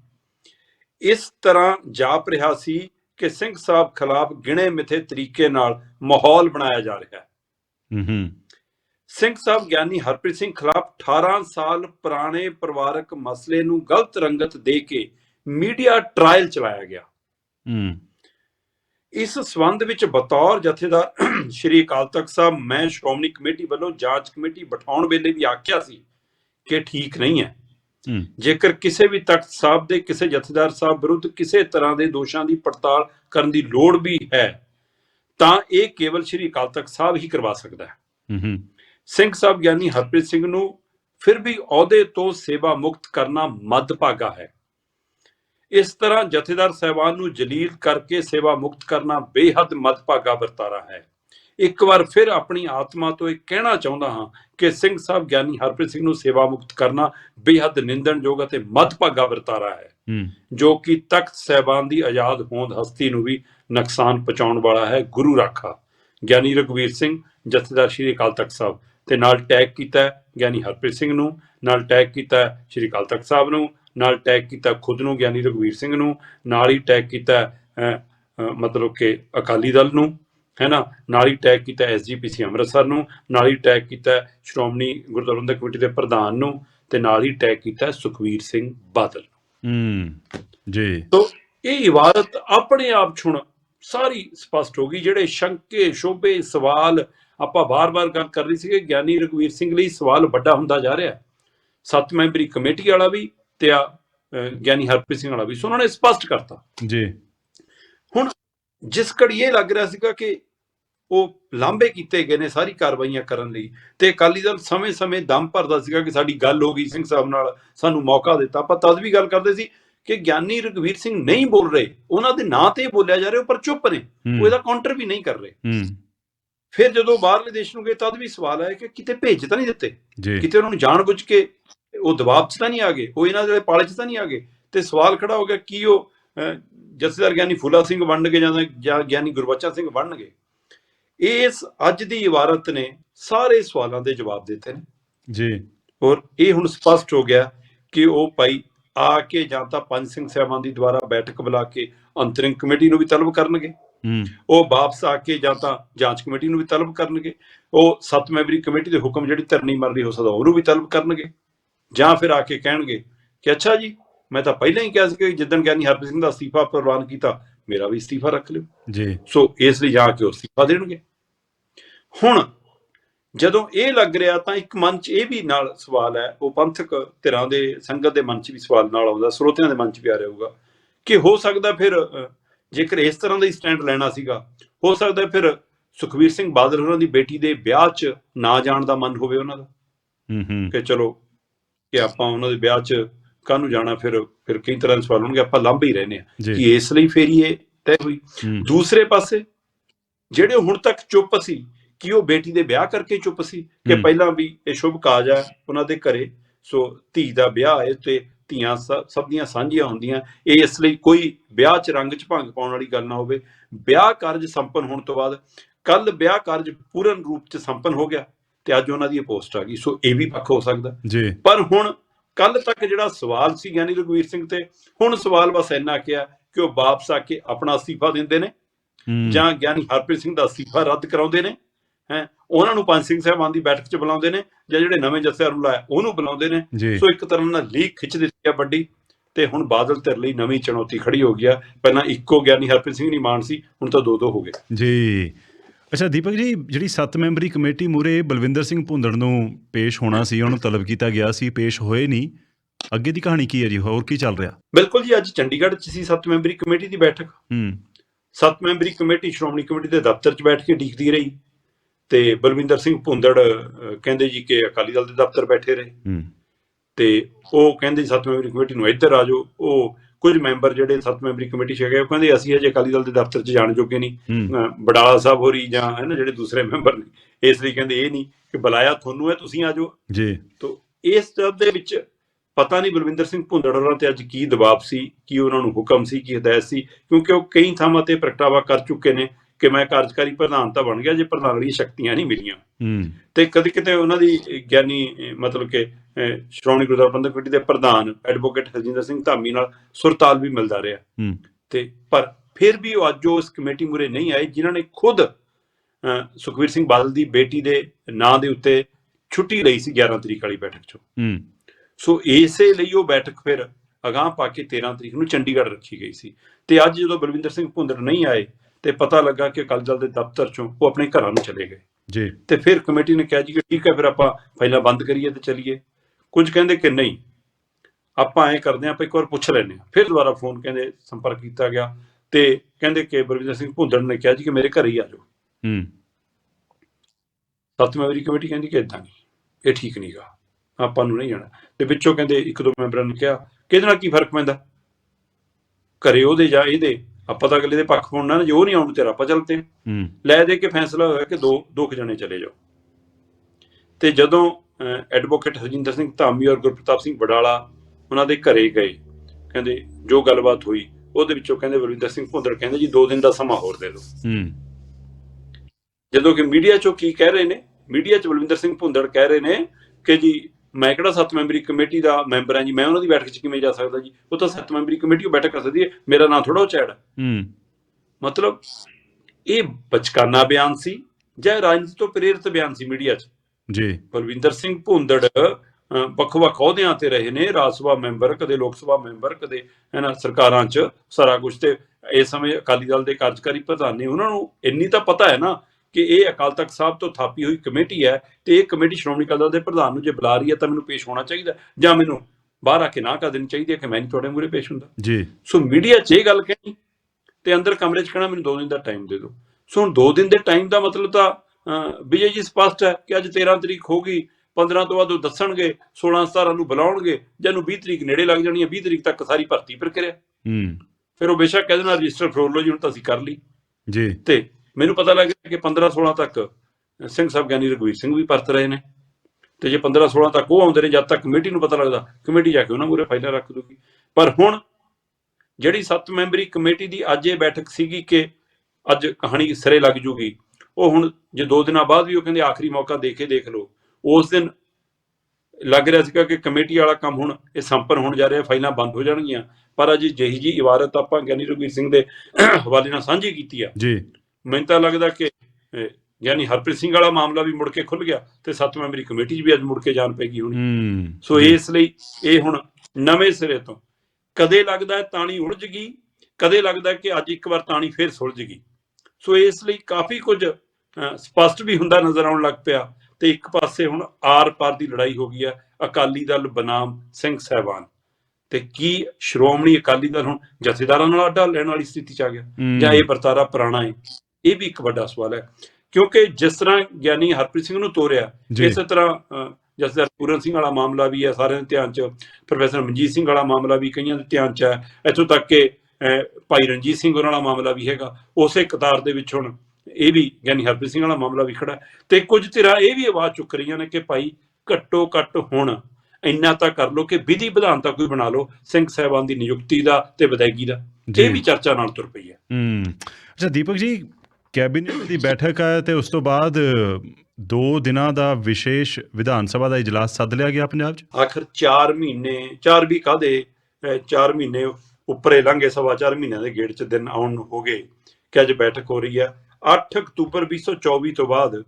ਇਸ ਤਰ੍ਹਾਂ ਜਾਪ ਰਿਹਾ ਸੀ ਕਿ ਸਿੰਘ ਸਾਹਿਬ ਖਿਲਾਫ ਗਿਣੇ ਮਿਥੇ ਤਰੀਕੇ ਨਾਲ ਮਾਹੌਲ ਬਣਾਇਆ ਜਾ ਰਿਹਾ ਹੈ। ਹੂੰ ਹੂੰ ਸਿੰਘ ਸਾਹਿਬ ਗਿਆਨੀ ਹਰਪ੍ਰੀਤ ਸਿੰਘ ਖਿਲਾਫ 18 ਸਾਲ ਪੁਰਾਣੇ ਪਰਿਵਾਰਕ ਮਸਲੇ ਨੂੰ ਗਲਤ ਰੰਗਤ ਦੇ ਕੇ ਮੀਡੀਆ ਟ੍ਰਾਇਲ ਚਲਾਇਆ ਗਿਆ। ਹੂੰ। ਇਸ ਸਬੰਧ ਵਿੱਚ ਬਤੌਰ ਜਥੇਦਾਰ ਸ਼੍ਰੀ ਅਕਾਲ ਤਖਤ ਸਾਹਿਬ ਮੈਂ ਸ਼੍ਰੋਮਣੀ ਕਮੇਟੀ ਵੱਲੋਂ ਜਾਂਚ ਕਮੇਟੀ ਬਿਠਾਉਣ ਵੇਲੇ ਵੀ ਆਖਿਆ ਸੀ ਕਿ ਠੀਕ ਨਹੀਂ ਹੈ ਹੂੰ। ਜੇਕਰ ਕਿਸੇ ਵੀ ਤਖਤ ਸਾਹਿਬ ਦੇ ਕਿਸੇ ਜਥੇਦਾਰ ਸਾਹਿਬ ਵਿਰੁੱਧ ਕਿਸੇ ਤਰ੍ਹਾਂ ਦੇ ਦੋਸ਼ਾਂ ਦੀ ਪੜਤਾਲ ਕਰਨ ਦੀ ਲੋੜ ਵੀ ਹੈ ਤਾਂ ਇਹ ਕੇਵਲ ਸ਼੍ਰੀ ਅਕਾਲ ਤਖਤ ਸਾਹਿਬ ਹੀ ਕਰਵਾ ਸਕਦਾ ਹੈ। ਸਿੰਘ ਸਾਹਿਬ ਗਿਆਨੀ ਹਰਪ੍ਰੀਤ ਸਿੰਘ ਨੂੰ ਫਿਰ ਵੀ ਅਹੁਦੇ ਤੋਂ ਸੇਵਾ ਮੁਕਤ ਕਰਨਾ ਮੱਦਭਾਗਾ ਹੈ। ਇਸ ਤਰ੍ਹਾਂ ਜਥੇਦਾਰ ਸਾਹਿਬਾਨ ਨੂੰ ਜਲੀਲ ਕਰਕੇ ਸੇਵਾ ਮੁਕਤ ਕਰਨਾ ਬੇਹੱਦ ਮੱਦਭਾਗਾ ਵਰਤਾਰਾ ਹੈ। ਇੱਕ ਵਾਰ ਫਿਰ ਆਪਣੀ ਆਤਮਾ ਤੋਂ ਇਹ ਕਹਿਣਾ ਚਾਹੁੰਦਾ ਹਾਂ ਕਿ ਸਿੰਘ ਸਾਹਿਬ ਗਿਆਨੀ ਹਰਪ੍ਰੀਤ ਸਿੰਘ ਨੂੰ ਸੇਵਾ ਮੁਕਤ ਕਰਨਾ ਬੇਹੱਦ ਨਿੰਦਣਯੋਗ ਅਤੇ ਮੱਦਭਾਗਾ ਵਰਤਾਰਾ ਹੈ। ਜੋ ਕਿ ਤਖਤ ਸਹਿਬਾਨ ਦੀ ਆਜ਼ਾਦ ਹੋਂਦ ਹਸਤੀ ਨੂੰ ਵੀ ਨੁਕਸਾਨ ਪਹੁੰਚਾਉਣ ਵਾਲਾ ਹੈ ਗੁਰੂ ਰਾਖਾ। ਗਿਆਨੀ ਰਘਵੀਰ ਸਿੰਘ ਜਥੇਦਾਰ ਸ਼੍ਰੀ ਅਕਾਲ ਤਖਤ ਸਾਹਿਬ ਤੇ ਨਾਲ ਟੈਗ ਕੀਤਾ ਹੈ ਗਿਆਨੀ ਹਰਪ੍ਰੀਤ ਸਿੰਘ ਨੂੰ ਨਾਲ ਟੈਗ ਕੀਤਾ ਹੈ ਸ਼੍ਰੀ ਅਕਾਲ ਤਖਤ ਸਾਹਿਬ ਨੂੰ ਨਾਲ ਟੈਗ ਕੀਤਾ ਖੁਦ ਨੂੰ ਗਿਆਨੀ ਰਘਵੀਰ ਸਿੰਘ ਨੂੰ ਨਾਲ ਹੀ ਟੈਗ ਕੀਤਾ ਮਤਲਬ ਕਿ ਅਕਾਲੀ ਦਲ ਨੂੰ। ਹੈ ਨਾ ਨਾਲ ਹੀ ਟੈਗ ਕੀਤਾ ਐਸਜੀਪੀਸੀ ਅੰਮ੍ਰਿਤਸਰ ਨੂੰ ਨਾਲ ਹੀ ਟੈਗ ਕੀਤਾ ਸ਼੍ਰੋਮਣੀ ਗੁਰਦੁਆਰਾ ਕਮੇਟੀ ਦੇ ਪ੍ਰਧਾਨ ਨੂੰ ਤੇ ਨਾਲ ਹੀ ਟੈਗ ਕੀਤਾ ਸੁਖਵੀਰ ਸਿੰਘ ਬਾਦਲ। ਹੂੰ ਜੀ। ਤੋ ਇਹ ਇਬਾਰਤ ਆਪਣੇ ਆਪ ਛੁਣ ਸਾਰੀ ਸਪਸ਼ਟ ਹੋ ਗਈ ਜਿਹੜੇ ਸ਼ੰਕੇ ਸ਼ੋਭੇ ਸਵਾਲ ਆਪਾਂ ਬਾਰ-ਬਾਰ ਗੱਲ ਕਰ ਰਹੀ ਸੀ ਕਿ ਗਿਆਨੀ ਰਘਵੀਰ ਸਿੰਘ ਲਈ ਸਵਾਲ ਵੱਡਾ ਹੁੰਦਾ ਜਾ ਰਿਹਾ। ਸੱਤ ਮੈਂਬਰੀ ਕਮੇਟੀ ਵਾਲਾ ਵੀ ਤੇ ਆ ਗਿਆਨੀ ਹਰਪ੍ਰੀਤ ਸਿੰਘ ਵਾਲਾ ਵੀ। ਸੋ ਉਹਨਾਂ ਨੇ ਸਪਸ਼ਟ ਕਰਤਾ। ਜੀ। ਹੁਣ ਜਿਸ ਘੜੀ ਇਹ ਲੱਗ ਰਿਹਾ ਸੀਗਾ ਕਿ ਉਹ ਲਾਂਬੇ ਕੀਤੇ ਗਏ ਨੇ ਸਾਰੀ ਕਾਰਵਾਈਆਂ ਕਰਨ ਲਈ। ਤੇ ਅਕਾਲੀ ਦਲ ਸਮੇਂ-ਸਮੇਂ ਦਮ ਭਰਦਾ ਸੀਗਾ ਕਿ ਸਾਡੀ ਗੱਲ ਹੋ ਗਈ ਸਿੰਘ ਸਾਹਿਬ ਨਾਲ ਸਾਨੂੰ ਮੌਕਾ ਦਿੱਤਾ। ਆਪਾਂ ਤਦ ਵੀ ਗੱਲ ਕਰਦੇ ਸੀ ਕਿ ਗਿਆਨੀ ਰਘਵੀਰ ਸਿੰਘ ਨਹੀਂ ਬੋਲ ਰਹੇ ਉਹਨਾਂ ਦੇ ਨਾਂ ਤੇ ਬੋਲਿਆ ਜਾ ਰਿਹਾ ਪਰ ਚੁੱਪ ਨੇ। ਉਹ ਇਹਦਾ ਕਾਊਂਟਰ ਵੀ ਨਹੀਂ ਕਰ ਰਹੇ। ਫਿਰ ਜਦੋਂ ਬਾਹਰਲੇ ਦੇਸ਼ ਨੂੰ ਗਏ ਤਦ ਵੀ ਸਵਾਲ ਆਇਆ ਕਿ ਕਿਤੇ ਭੇਜ ਤਾਂ ਨਹੀਂ ਦਿੱਤੇ। ਕਿਤੇ ਉਹਨਾਂ ਨੂੰ ਜਾਣਬੁੱਝ ਕੇ ਉਹ ਦਬਾਅ 'ਚ ਤਾਂ ਨਹੀਂ ਆ ਗਏ ਉਹ ਇਹਨਾਂ ਦੇ ਪਾਲੇ 'ਚ ਤਾਂ ਨਹੀਂ ਆ ਗਏ। ਤੇ ਸਵਾਲ ਖੜਾ ਹੋ ਗਿਆ ਕੀ ਉਹ ਜਥੇਦਾਰ ਗਿਆਨੀ ਫੂਲਾ ਸਿੰਘ ਬਣਨਗੇ ਜਾਂ ਜਾਂ ਗਿਆਨੀ ਗੁਰਬਚਨ ਸਿੰਘ ਬਣਨਗੇ? ਇਸ ਅੱਜ ਦੀ ਇਬਾਰਤ ਨੇ ਸਾਰੇ ਸਵਾਲਾਂ ਦੇ ਜਵਾਬ ਦਿੱਤੇ ਨੇ। ਜੀ। ਔਰ ਇਹ ਹੁਣ ਸਪਸ਼ਟ ਹੋ ਗਿਆ ਕਿ ਉਹ ਭਾਈ ਆ ਕੇ ਜਾਂ ਤਾਂ ਪੰਜ ਸਿੰਘ ਸਾਹਿਬਾਨ ਦੀ ਦੁਆਰਾ ਬੈਠਕ ਬੁਲਾ ਕੇ ਅੰਤਰਿਮ ਕਮੇਟੀ ਨੂੰ ਵੀ ਤਲਬ ਕਰਨਗੇ। ਉਹ ਵਾਪਸ ਆ ਕੇ ਜਾਂ ਤਾਂ ਜਾਂਚ ਕਮੇਟੀ ਨੂੰ ਵੀ ਤਲਬ ਕਰਨਗੇ। ਉਹ ਸੱਤ ਮੈਂਬਰੀ ਕਮੇਟੀ ਦੇ ਹੁਕਮ ਜਿਹੜੀ ਧਰਨੀ ਮਰ ਰਹੀ ਹੋ ਸਕਦਾ ਉਹਨੂੰ ਵੀ ਤਲਬ ਕਰਨਗੇ। ਜਾਂ ਫਿਰ ਆ ਕੇ ਕਹਿਣਗੇ ਕਿ ਅੱਛਾ ਜੀ ਮੈਂ ਤਾਂ ਪਹਿਲਾਂ ਹੀ ਕਿਹਾ ਸੀ ਕਿ ਜਿੱਦਣ ਗਿਆਨੀ ਹਰਪ੍ਰੀਤ ਸਿੰਘ ਦਾ ਅਸਤੀਫਾ ਪ੍ਰਵਾਨ ਕੀਤਾ ਮੇਰਾ ਵੀ ਅਸਤੀਫਾ ਰੱਖ ਲਿਓ। ਜੀ। ਸੋ ਇਸ ਲਈ ਜਾ ਕੇ ਉਹ ਅਸਤੀਫਾ ਦੇਣਗੇ। ਹੁਣ ਜਦੋਂ ਇਹ ਲੱਗ ਰਿਹਾ ਤਾਂ ਇੱਕ ਮਨ 'ਚ ਇਹ ਵੀ ਨਾਲ ਸਵਾਲ ਹੈ ਉਹ ਪੰਥਕ ਧਿਰਾਂ ਦੇ ਸੰਗਤ ਦੇ ਮਨ 'ਚ ਵੀ ਸਵਾਲ ਨਾਲ ਆਉਂਦਾ ਸਰੋਤਿਆਂ ਦੇ ਮਨ 'ਚ ਵੀ ਆ ਰਿਹਾ ਹੋਊਗਾ ਕਿ ਹੋ ਸਕਦਾ ਫਿਰ ਜੇਕਰ ਇਸ ਤਰ੍ਹਾਂ ਦਾ ਹੀ ਸਟੈਂਡ ਲੈਣਾ ਸੀਗਾ ਹੋ ਸਕਦਾ ਫਿਰ ਸੁਖਵੀਰ ਸਿੰਘ ਬਾਦਲ ਹੋਰਾਂ ਦੀ ਬੇਟੀ ਦੇ ਵਿਆਹ 'ਚ ਨਾ ਜਾਣ ਦਾ ਮਨ ਹੋਵੇ ਉਹਨਾਂ ਦਾ। ਹੂੰ ਹੂੰ। ਕਿ ਚਲੋ ਕਿ ਆਪਾਂ ਉਹਨਾਂ ਦੇ ਵਿਆਹ 'ਚ ਕਾਹਨੂੰ ਜਾਣਾ ਫਿਰ ਫਿਰ ਕਈ ਤਰ੍ਹਾਂ ਦੇ ਸਵਾਲ ਹੋਣਗੇ ਆਪਾਂ ਲਾਂਭੇ ਹੀ ਰਹਿੰਦੇ ਆ ਕਿ ਇਸ ਲਈ ਫੇਰੀ ਇਹ ਤੈਅ ਹੋਈ। ਦੂਸਰੇ ਪਾਸੇ ਜਿਹੜੇ ਹੁਣ ਤੱਕ ਚੁੱਪ ਸੀ ਕਿ ਉਹ ਬੇਟੀ ਦੇ ਵਿਆਹ ਕਰਕੇ ਚੁੱਪ ਸੀ ਕਿ। ਪਹਿਲਾਂ ਵੀ ਇਹ ਸ਼ੁਭ ਕਾਜ ਹੈ ਉਹਨਾਂ ਦੇ ਘਰੇ। ਸੋ ਧੀ ਦਾ ਵਿਆਹ ਹੈ ਤੇ ਧੀਆਂ ਸਭ ਦੀਆਂ ਸਾਂਝੀਆਂ ਹੁੰਦੀਆਂ। ਇਹ ਇਸ ਲਈ ਕੋਈ ਵਿਆਹ 'ਚ ਰੰਗ 'ਚ ਭੰਗ ਪਾਉਣ ਵਾਲੀ ਗੱਲ ਨਾ ਹੋਵੇ। ਵਿਆਹ ਕਾਰਜ ਸੰਪੰਨ ਹੋਣ ਤੋਂ ਬਾਅਦ ਕੱਲ ਵਿਆਹ ਕਾਰਜ ਪੂਰਨ ਰੂਪ 'ਚ ਸੰਪੰਨ ਹੋ ਗਿਆ ਤੇ ਅੱਜ ਉਹਨਾਂ ਦੀ ਪੋਸਟ ਆ ਗਈ। ਸੋ ਇਹ ਵੀ ਪੱਖ ਹੋ ਸਕਦਾ। ਜੀ। ਪਰ ਹੁਣ ਕੱਲ ਤੱਕ ਜਿਹੜਾ ਸਵਾਲ ਸੀ ਗਿਆਨੀ ਰਘਵੀਰ ਸਿੰਘ ਤੇ ਹੁਣ ਸਵਾਲ ਬਸ ਇੰਨਾ ਕਿਹਾ ਕਿ ਉਹ ਵਾਪਸ ਆ ਕੇ ਆਪਣਾ ਅਸਤੀਫਾ ਦਿੰਦੇ ਨੇ ਜਾਂ ਗਿਆਨੀ ਹਰਪ੍ਰੀਤ ਸਿੰਘ ਦਾ ਅਸਤੀਫਾ ਰੱਦ ਕਰਾਉਂਦੇ ਨੇ। ਹੈ? ਉਹਨਾਂ ਨੂੰ ਪੰਜ ਸਿੰਘ ਸਾਹਿਬਾਨ ਦੀ ਬੈਠਕ 'ਚ ਬੁਲਾਉਂਦੇ ਨੇ ਜਾਂ ਜਿਹੜੇ ਨਵੇਂ ਜਥੇਦਾਰ ਨੂੰ ਲਾਇਆ ਉਹਨੂੰ ਬੁਲਾਉਂਦੇ ਨੇ। ਸੋ ਇੱਕ ਤਰ੍ਹਾਂ ਨਾਲ ਲੀਕ ਖਿੱਚ ਦਿੱਤੀ ਆ ਵੱਡੀ ਤੇ ਹੁਣ ਬਾਦਲ ਧਿਰ ਲਈ ਨਵੀਂ ਚੁਣੌਤੀ ਖੜੀ ਹੋ ਗਿਆ ਪਹਿਲਾਂ ਇੱਕੋ ਗਿਆਨੀ ਹਰਪ੍ਰੀਤ ਸਿੰਘ ਨਹੀਂ ਮਾਨ ਸੀ ਹੁਣ ਤਾਂ ਦੋ ਦੋ ਹੋ ਗਏ। ਜੀ। ਅੱਛਾ ਦੀਪਕ ਜੀ ਜਿਹੜੀ ਸੱਤ ਮੈਂਬਰੀ ਕਮੇਟੀ ਮੂਰੇ ਬਲਵਿੰਦਰ ਸਿੰਘ ਭੁੰਦੜ ਨੂੰ ਪੇਸ਼ ਹੋਣਾ ਸੀ ਉਹਨੂੰ ਤਲਬ ਕੀਤਾ ਗਿਆ ਸੀ ਪੇਸ਼ ਹੋਏ ਨਹੀਂ। ਅੱਗੇ ਦੀ ਕਹਾਣੀ ਕੀ ਹੈ ਜੀ? ਹੋਰ ਕੀ ਚੱਲ ਰਿਹਾ? ਬਿਲਕੁਲ ਜੀ ਅੱਜ ਚੰਡੀਗੜ੍ਹ 'ਚ ਸੀ ਸੱਤ ਮੈਂਬਰੀ ਕਮੇਟੀ ਦੀ ਬੈਠਕ। ਹੂੰ। ਸੱਤ ਮੈਂਬਰੀ ਕਮੇਟੀ ਸ਼੍ਰੋਮਣੀ ਕਮੇਟੀ ਦੇ ਦਫ਼ਤਰ 'ਚ ਬੈਠ ਕੇ ਡੀਕਦੀ ਰਹੀ। ਤੇ ਬਲਵਿੰਦਰ ਸਿੰਘ ਭੁੰਦੜ ਕਹਿੰਦੇ ਜੀ ਕਿ ਅਕਾਲੀ ਦਲ ਦੇ ਦਫ਼ਤਰ ਬੈਠੇ ਰਹੇ। ਤੇ ਉਹ ਕਹਿੰਦੇ ਸੱਤ ਮੈਂਬਰੀ ਕਮੇਟੀ ਨੂੰ ਇੱਧਰ ਆ ਜਾਓ। ਉਹ ਕੁਝ ਮੈਂਬਰ ਜਿਹੜੇ ਸੱਤ ਮੈਂਬਰੀ ਕਮੇਟੀ 'ਚ ਹੈਗੇ ਉਹ ਕਹਿੰਦੇ ਅਸੀਂ ਅਜੇ ਅਕਾਲੀ ਦਲ ਦੇ ਦਫ਼ਤਰ 'ਚ ਜਾਣ ਜੋਗੇ ਨਹੀਂ। ਬਡਾਲਾ ਸਾਹਿਬ ਹੋਰੀ ਜਾਂ ਹੈ ਨਾ ਜਿਹੜੇ ਦੂਸਰੇ ਮੈਂਬਰ ਨੇ ਇਸ ਲਈ ਕਹਿੰਦੇ ਇਹ ਨਹੀਂ ਕਿ ਬੁਲਾਇਆ ਤੁਹਾਨੂੰ ਹੈ ਤੁਸੀਂ ਆ ਜਾਓ। ਜੀ। ਤੋ ਇਸ ਜਦ ਦੇ ਵਿੱਚ ਪਤਾ ਨਹੀਂ ਬਲਵਿੰਦਰ ਸਿੰਘ ਭੁੰਦੜ ਹੋਰਾਂ ਤੇ ਅੱਜ ਕੀ ਦਬਾਅ ਸੀ ਕੀ ਉਹਨਾਂ ਨੂੰ ਹੁਕਮ ਸੀ ਕੀ ਹਦਾਇਤ ਸੀ ਕਿਉਂਕਿ ਉਹ ਕਈ ਥਾਵਾਂ ਤੇ ਪ੍ਰਗਟਾਵਾ ਕਰ ਚੁੱਕੇ ਨੇ। ਕਿ ਮੈਂ ਕਾਰਜਕਾਰੀ ਪ੍ਰਧਾਨ ਤਾਂ ਬਣ ਗਿਆ ਜੇ ਪ੍ਰਧਾਨ ਵਾਲੀਆਂ ਸ਼ਕਤੀਆਂ ਨਹੀਂ ਮਿਲੀਆਂ। ਹੂੰ। ਤੇ ਕਦੇ ਕਿਤੇ ਉਹਨਾਂ ਦੀ ਗਿਆਨੀ ਮਤਲਬ ਕਿ ਸ਼੍ਰੋਮਣੀ ਗੁਰਦੁਆਰਾ ਪ੍ਰਬੰਧਕ ਕਮੇਟੀ ਦੇ ਪ੍ਰਧਾਨ ਐਡਵੋਕੇਟ ਹਰਜਿੰਦਰ ਸਿੰਘ ਧਾਮੀ ਨਾਲ ਸੁਰਤਾਲ ਵੀ ਮਿਲਦਾ ਰਿਹਾ। ਹੂੰ। ਤੇ ਪਰ ਫਿਰ ਵੀ ਉਹ ਅੱਜ ਉਸ ਕਮੇਟੀ ਮੁਰੇ ਨਹੀਂ ਆਏ ਜਿਨ੍ਹਾਂ ਨੇ ਖੁਦ ਸੁਖਵੀਰ ਸਿੰਘ ਬਾਦਲ ਦੀ ਬੇਟੀ ਦੇ ਨਾਂ ਦੇ ਉੱਤੇ ਛੁੱਟੀ ਲਈ ਸੀ 11 ਤਰੀਕ ਵਾਲੀ ਬੈਠਕ 'ਚੋਂ। ਹੂੰ। ਸੋ ਇਸੇ ਲਈ ਉਹ ਬੈਠਕ ਫਿਰ ਅਗਾਂਹ ਪਾ ਕੇ 13 ਤਰੀਕ ਨੂੰ ਚੰਡੀਗੜ੍ਹ ਰੱਖੀ ਗਈ ਸੀ। ਤੇ ਅੱਜ ਜਦੋਂ ਬਲਵਿੰਦਰ ਸਿੰਘ ਭੁੰਦੜ ਨਹੀਂ ਆਏ ਤੇ ਪਤਾ ਲੱਗਾ ਕਿ ਅਕਾਲੀ ਦਲ ਦੇ ਦਫ਼ਤਰ 'ਚੋਂ ਉਹ ਆਪਣੇ ਘਰਾਂ ਨੂੰ ਚਲੇ ਗਏ। ਜੀ। ਤੇ ਫਿਰ ਕਮੇਟੀ ਨੇ ਕਿਹਾ ਜੀ ਕਿ ਠੀਕ ਹੈ ਫਿਰ ਆਪਾਂ ਫਾਈਲਾਂ ਬੰਦ ਕਰੀਏ ਤੇ ਚੱਲੀਏ। ਕੁਝ ਕਹਿੰਦੇ ਕਿ ਨਹੀਂ ਆਪਾਂ ਐਂ ਕਰਦੇ ਆਪਾਂ ਇੱਕ ਵਾਰ ਪੁੱਛ ਹਾਂ। ਫਿਰ ਦੁਬਾਰਾ ਫੋਨ ਕਹਿੰਦੇ ਸੰਪਰਕ ਕੀਤਾ ਗਿਆ ਤੇ ਕਹਿੰਦੇ ਕਿ ਬਲਵਿੰਦਰ ਸਿੰਘ ਭੁੰਦੜ ਨੇ ਕਿਹਾ ਜੀ ਕਿ ਮੇਰੇ ਘਰ ਹੀ ਆ ਜਾਓ। ਹੂੰ। ਸੱਤ ਮੈਂਬਰੀ ਕਮੇਟੀ ਕਹਿੰਦੀ ਕਿ ਇਦਾਂ ਨਹੀਂ ਇਹ ਠੀਕ ਨਹੀਂਗਾ ਆਪਾਂ ਨੂੰ ਨਹੀਂ ਜਾਣਾ। ਤੇ ਵਿੱਚੋਂ ਕਹਿੰਦੇ ਇੱਕ ਦੋ ਮੈਂਬਰਾਂ ਨੇ ਕਿਹਾ ਕਿ ਇਹਦੇ ਨਾਲ ਕੀ ਫ਼ਰਕ ਪੈਂਦਾ? ਘਰੇ ਉਹਦੇ ਜਾਂ ਇਹਦੇ? ਆਪਾਂ ਤਾਂ ਅਗਲੇ ਦੇ ਪੱਖ ਪਾਉਣਾ ਨਾ ਜੇ ਨਹੀਂ ਆਉਣ ਤੇਰਾ ਆਪਾਂ ਚੱਲਦੇ ਹਾਂ ਹੂੰ। ਲੈ ਦੇ ਕੇ ਫੈਸਲਾ ਹੋਇਆ ਕਿ ਦੋ ਦੋ ਕੁ ਜਣੇ ਚਲੇ ਜਾਓ। ਤੇ ਜਦੋਂ ਐਡਵੋਕੇਟ ਹਰਜਿੰਦਰ ਸਿੰਘ ਧਾਮੀ ਔਰ ਗੁਰਪ੍ਰਤਾਪ ਸਿੰਘ ਬਡਾਲਾ ਉਹਨਾਂ ਦੇ ਘਰੇ ਗਏ ਕਹਿੰਦੇ ਜੋ ਗੱਲਬਾਤ ਹੋਈ ਉਹਦੇ ਵਿੱਚੋਂ ਕਹਿੰਦੇ ਬਲਵਿੰਦਰ ਸਿੰਘ ਭੁੰਦੜ ਕਹਿੰਦੇ ਜੀ 2 ਦਿਨ ਦਾ ਸਮਾਂ ਹੋਰ ਦੇ ਦਿਓ। ਹੂੰ। ਜਦੋਂ ਕਿ ਮੀਡੀਆ 'ਚੋਂ ਕੀ ਕਹਿ ਰਹੇ ਨੇ ਮੀਡੀਆ 'ਚ ਬਲਵਿੰਦਰ ਸਿੰਘ ਭੁੰਦੜ ਕਹਿ ਰਹੇ ਨੇ ਕਿ ਜੀ ਮੈਂ ਕਿਹੜਾ ਸੱਤ ਮੈਂਬਰੀ ਕਮੇਟੀ ਦਾ ਮੈਂਬਰ ਹਾਂ ਜੀ? ਮੈਂ ਉਹਨਾਂ ਦੀ ਬੈਠਕ 'ਚ ਕਿਵੇਂ ਜਾ ਸਕਦਾ ਜੀ? ਉਹ ਤਾਂ ਸੱਤ ਮੈਂਬਰੀ ਕਮੇਟੀ ਉਹ ਬੈਠਕ ਕਰ ਸਕਦੀ ਹੈ। ਮੇਰਾ ਨਾਂ ਥੋੜਾ ਉਚਾੜ ਹੂੰ। ਮਤਲਬ ਇਹ ਬਚਕਾਨਾ ਬਿਆਨ ਸੀ ਜਾਂ ਰਾਜਨੀਤੀ ਤੋਂ ਪ੍ਰੇਰਿਤ ਬਿਆਨ ਸੀ ਮੀਡੀਆ 'ਚ? ਜੀ। ਬਲਵਿੰਦਰ ਸਿੰਘ ਭੁੰਦੜ ਵੱਖ-ਵੱਖ ਅਹੁਦਿਆਂ ਤੇ ਰਹੇ ਨੇ। ਰਾਜ ਸਭਾ ਮੈਂਬਰ ਕਦੇ ਲੋਕ ਸਭਾ ਮੈਂਬਰ ਕਦੇ ਇਹਨਾਂ ਸਰਕਾਰਾਂ 'ਚ ਸਾਰਾ ਕੁਝ ਤੇ ਇਸ ਸਮੇਂ ਅਕਾਲੀ ਦਲ ਦੇ ਕਾਰਜਕਾਰੀ ਪ੍ਰਧਾਨ ਨੇ। ਉਹਨਾਂ ਨੂੰ ਇੰਨੀ ਤਾਂ ਪਤਾ ਹੈ ਨਾ ਕਿ ਇਹ ਅਕਾਲ ਤਖਤ ਸਾਹਿਬ ਤੋਂ ਥਾਪੀ ਹੋਈ ਕਮੇਟੀ ਹੈ ਤੇ ਇਹ ਕਮੇਟੀ ਸ਼੍ਰੋਮਣੀ ਅਕਾਲੀ ਦਲ ਦੇ ਪ੍ਰਧਾਨ ਨੂੰ ਜੇ ਬੁਲਾ ਰਹੀ ਹੈ ਤਾਂ ਮੈਨੂੰ ਪੇਸ਼ ਹੋਣਾ ਚਾਹੀਦਾ ਜਾਂ ਮੈਨੂੰ ਬਾਹਰ ਆ ਕੇ ਨਾ ਕਰ ਦੇਣੀ ਚਾਹੀਦੀ ਹੈ ਕਿ ਮੈਂ ਨਹੀਂ ਤੁਹਾਡੇ ਮੂਹਰੇ ਪੇਸ਼ ਹੁੰਦਾ। ਜੀ। ਸੋ ਮੀਡੀਆ 'ਚ ਇਹ ਗੱਲ ਕਹਿਣੀ ਤੇ ਅੰਦਰ ਕਮਰੇ 'ਚ ਕਹਿਣਾ ਮੈਨੂੰ ਦੋ ਦਿਨ ਦਾ ਟਾਈਮ ਦੇ ਦਿਓ। ਸੋ ਹੁਣ 2 ਦਿਨ ਦੇ ਟਾਈਮ ਦਾ ਮਤਲਬ ਤਾਂ ਵਿਜੇ ਜੀ ਸਪਸ਼ਟ ਹੈ ਕਿ ਅੱਜ 13 ਤਰੀਕ ਹੋ ਗਈ 15 ਤੋਂ ਬਾਅਦ ਉਹ ਦੱਸਣਗੇ 16 17 ਨੂੰ ਬੁਲਾਉਣਗੇ ਜਦ ਨੂੰ 20 ਤਰੀਕ ਨੇੜੇ ਲੱਗ ਜਾਣੀ ਹੈ 20 ਤਰੀਕ ਤੱਕ ਸਾਰੀ ਭਰਤੀ ਪ੍ਰਕਿਰਿਆ। ਹੂੰ। ਫਿਰ ਉਹ ਬੇਸ਼ੱਕ ਕਹਿੰਦੇ ਨਾਲ ਰਜਿਸਟਰ ਫਰੋਲ ਲਓ ਜੀ ਹੁਣ ਤਾਂ ਅਸੀਂ ਕਰ ਲਈ। ਜੀ। ਤੇ ਮੈਨੂੰ ਪਤਾ ਲੱਗ ਗਿਆ ਕਿ 15 16 ਤੱਕ ਸਿੰਘ ਸਾਹਿਬ ਗਿਆਨੀ ਰਘਵੀਰ ਸਿੰਘ ਵੀ ਪਰਤ ਰਹੇ ਨੇ। ਤੇ ਜੇ 15 16 ਤੱਕ ਉਹ ਆਉਂਦੇ ਨੇ, ਜਦ ਤੱਕ ਕਮੇਟੀ ਨੂੰ ਪਤਾ ਲੱਗਦਾ, ਕਮੇਟੀ ਜਾ ਕੇ ਉਹਨਾਂ ਮੂਰੇ ਫਾਈਲਾਂ ਰੱਖ ਦੂਗੀ। ਪਰ ਹੁਣ ਜਿਹੜੀ 7 ਮੈਂਬਰੀ ਕਮੇਟੀ ਦੀ ਅੱਜ ਇਹ ਬੈਠਕ ਸੀਗੀ ਕਿ ਅੱਜ ਕਹਾਣੀ ਸਿਰੇ ਲੱਗ ਜੂਗੀ, ਉਹ ਹੁਣ ਜੇ 2 ਦਿਨਾਂ ਬਾਅਦ ਵੀ ਉਹ ਕਹਿੰਦੇ ਆਖਰੀ ਮੌਕਾ ਦੇ ਕੇ ਦੇਖ ਲਓ, ਉਸ ਦਿਨ ਲੱਗ ਰਿਹਾ ਸੀਗਾ ਕਿ ਕਮੇਟੀ ਵਾਲਾ ਕੰਮ ਹੁਣ ਇਹ ਸੰਪਨ ਹੋਣ ਜਾ ਰਿਹਾ, ਫਾਈਲਾਂ ਬੰਦ ਹੋ ਜਾਣਗੀਆਂ। ਪਰ ਅਜੇ ਜਿਹੀ ਜੀ ਇਬਾਰਤ ਆਪਾਂ ਗਿਆਨੀ ਰਘਵੀਰ ਸਿੰਘ ਦੇ ਹਵਾਲੇ ਨਾਲ ਸਾਂਝੀ ਕੀਤੀ ਆ। ਜੀ। ਮੈਨੂੰ ਤਾਂ ਲੱਗਦਾ ਕਿ ਯਾਨੀ ਹਰਪ੍ਰੀਤ ਸਿੰਘ ਵਾਲਾ ਮਾਮਲਾ ਵੀ ਮੁੜ ਕੇ ਖੁੱਲ ਗਿਆ ਤੇ ਸੱਤ ਮੈਂਬਰੀ ਕਮੇਟੀ ਵੀ ਅੱਜ ਮੁੜ ਕੇ ਜਾਣ ਪੈਗੀ ਹੁਣ। ਸੋ ਇਸ ਲਈ ਇਹ ਹੁਣ ਨਵੇਂ ਸਿਰੇ ਤੋਂ ਕਦੇ ਲੱਗਦਾ ਤਾਣੀ ਉਲਝ ਗਈ ਕਦੇ ਲੱਗਦਾ ਕਿ ਅੱਜ ਇੱਕ ਵਾਰ ਤਾਣੀ ਫੇਰ ਸੁਲਝ ਗਈ। ਸੋ ਇਸ ਲਈ ਕਾਫੀ ਕੁਝ ਸਪਸ਼ਟ ਵੀ ਹੁੰਦਾ ਨਜ਼ਰ ਆਉਣ ਲੱਗ ਪਿਆ ਤੇ ਇੱਕ ਪਾਸੇ ਹੁਣ ਆਰ ਪਾਰ ਦੀ ਲੜਾਈ ਹੋ ਗਈ ਹੈ ਅਕਾਲੀ ਦਲ ਬਨਾਮ ਸਿੰਘ ਸਹਿਬਾਨ। ਤੇ ਕੀ ਸ਼੍ਰੋਮਣੀ ਅਕਾਲੀ ਦਲ ਹੁਣ ਜਥੇਦਾਰਾਂ ਨਾਲ ਆਡਾ ਲੈਣ ਵਾਲੀ ਸਥਿਤੀ ਚ ਆ ਗਿਆ? ਜਾਂ ਇਹ ਵਰਤਾਰਾ ਪੁਰਾਣਾ ਹੈ? ਇਹ ਵੀ ਇੱਕ ਵੱਡਾ ਸਵਾਲ ਹੈ ਕਿਉਂਕਿ ਜਿਸ ਤਰ੍ਹਾਂ ਗਿਆਨੀ ਹਰਪ੍ਰੀਤ ਸਿੰਘ ਨੂੰ ਤੋਰਿਆ। ਇਸੇ ਤਰ੍ਹਾਂ ਜਸਦਾਰ ਪੂਰਨ ਸਿੰਘ ਵਾਲਾ ਮਾਮਲਾ ਵੀ ਹੈ ਸਾਰਿਆਂ ਦੇ ਧਿਆਨ 'ਚ ਪ੍ਰੋਫੈਸਰ ਮਨਜੀਤ ਸਿੰਘ ਵਾਲਾ ਮਾਮਲਾ ਵੀ ਕਈਆਂ ਦੇ ਧਿਆਨ 'ਚ ਹੈ ਇੱਥੋਂ ਤੱਕ ਕਿ ਭਾਈ ਰਣਜੀਤ ਸਿੰਘ ਹੋਰਾਂ ਵਾਲਾ ਮਾਮਲਾ ਵੀ ਹੈਗਾ ਉਸੇ ਕਤਾਰ ਦੇ ਵਿੱਚ ਹੁਣ ਇਹ ਵੀ ਗਿਆਨੀ ਹਰਪ੍ਰੀਤ ਸਿੰਘ ਵਾਲਾ ਮਾਮਲਾ ਵੀ ਖੜਾ ਹੈ। ਤੇ ਕੁਝ ਧਿਰਾਂ ਇਹ ਵੀ ਆਵਾਜ਼ ਚੁੱਕ ਰਹੀਆਂ ਨੇ ਕਿ ਭਾਈ ਘੱਟੋ ਘੱਟ ਹੁਣ ਇੰਨਾ ਤਾਂ ਕਰ ਲਓ ਕਿ ਵਿਧੀ ਵਿਧਾਨ ਤਾਂ ਕੋਈ ਬਣਾ ਲਓ ਸਿੰਘ ਸਾਹਿਬਾਨ ਦੀ ਨਿਯੁਕਤੀ ਦਾ ਤੇ ਵਿਦਾਇਗੀ ਦਾ। ਇਹ ਵੀ ਚਰਚਾ ਨਾਲ ਤੁਰ ਪਈ ਹੈ ਹੂੰ ਅੱਛਾ ਦੀਪਕ ਜੀ ਕੈਬਨਿਟ ਦੀ ਬੈਠਕ ਹੈ ਤੇ ਉਸ ਤੋਂ ਬਾਅਦ ਦੋ ਦਿਨਾਂ ਦਾ ਵਿਸ਼ੇਸ਼ ਵਿਧਾਨ ਸਭਾ ਦਾ ਇਜਲਾਸ ਸੱਦ ਲਿਆ ਗਿਆ ਪੰਜਾਬ 'ਚ। ਆਖਰ 4 ਮਹੀਨੇ 4 ਵੀ ਕਾਦੇ 4 ਮਹੀਨੇ ਉੱਪਰੇ ਲੰਘੇ ਸਵਾ 4 ਮਹੀਨਿਆਂ ਦੇ ਗੇੜ ਚ ਦਿਨ ਆਉਣ ਨੂੰ ਹੋ ਗਏ ਕਿ ਅੱਜ ਬੈਠਕ ਹੋ ਰਹੀ ਹੈ। 8 ਅਕਤੂਬਰ 2024 ਤੋਂ ਬਾਅਦ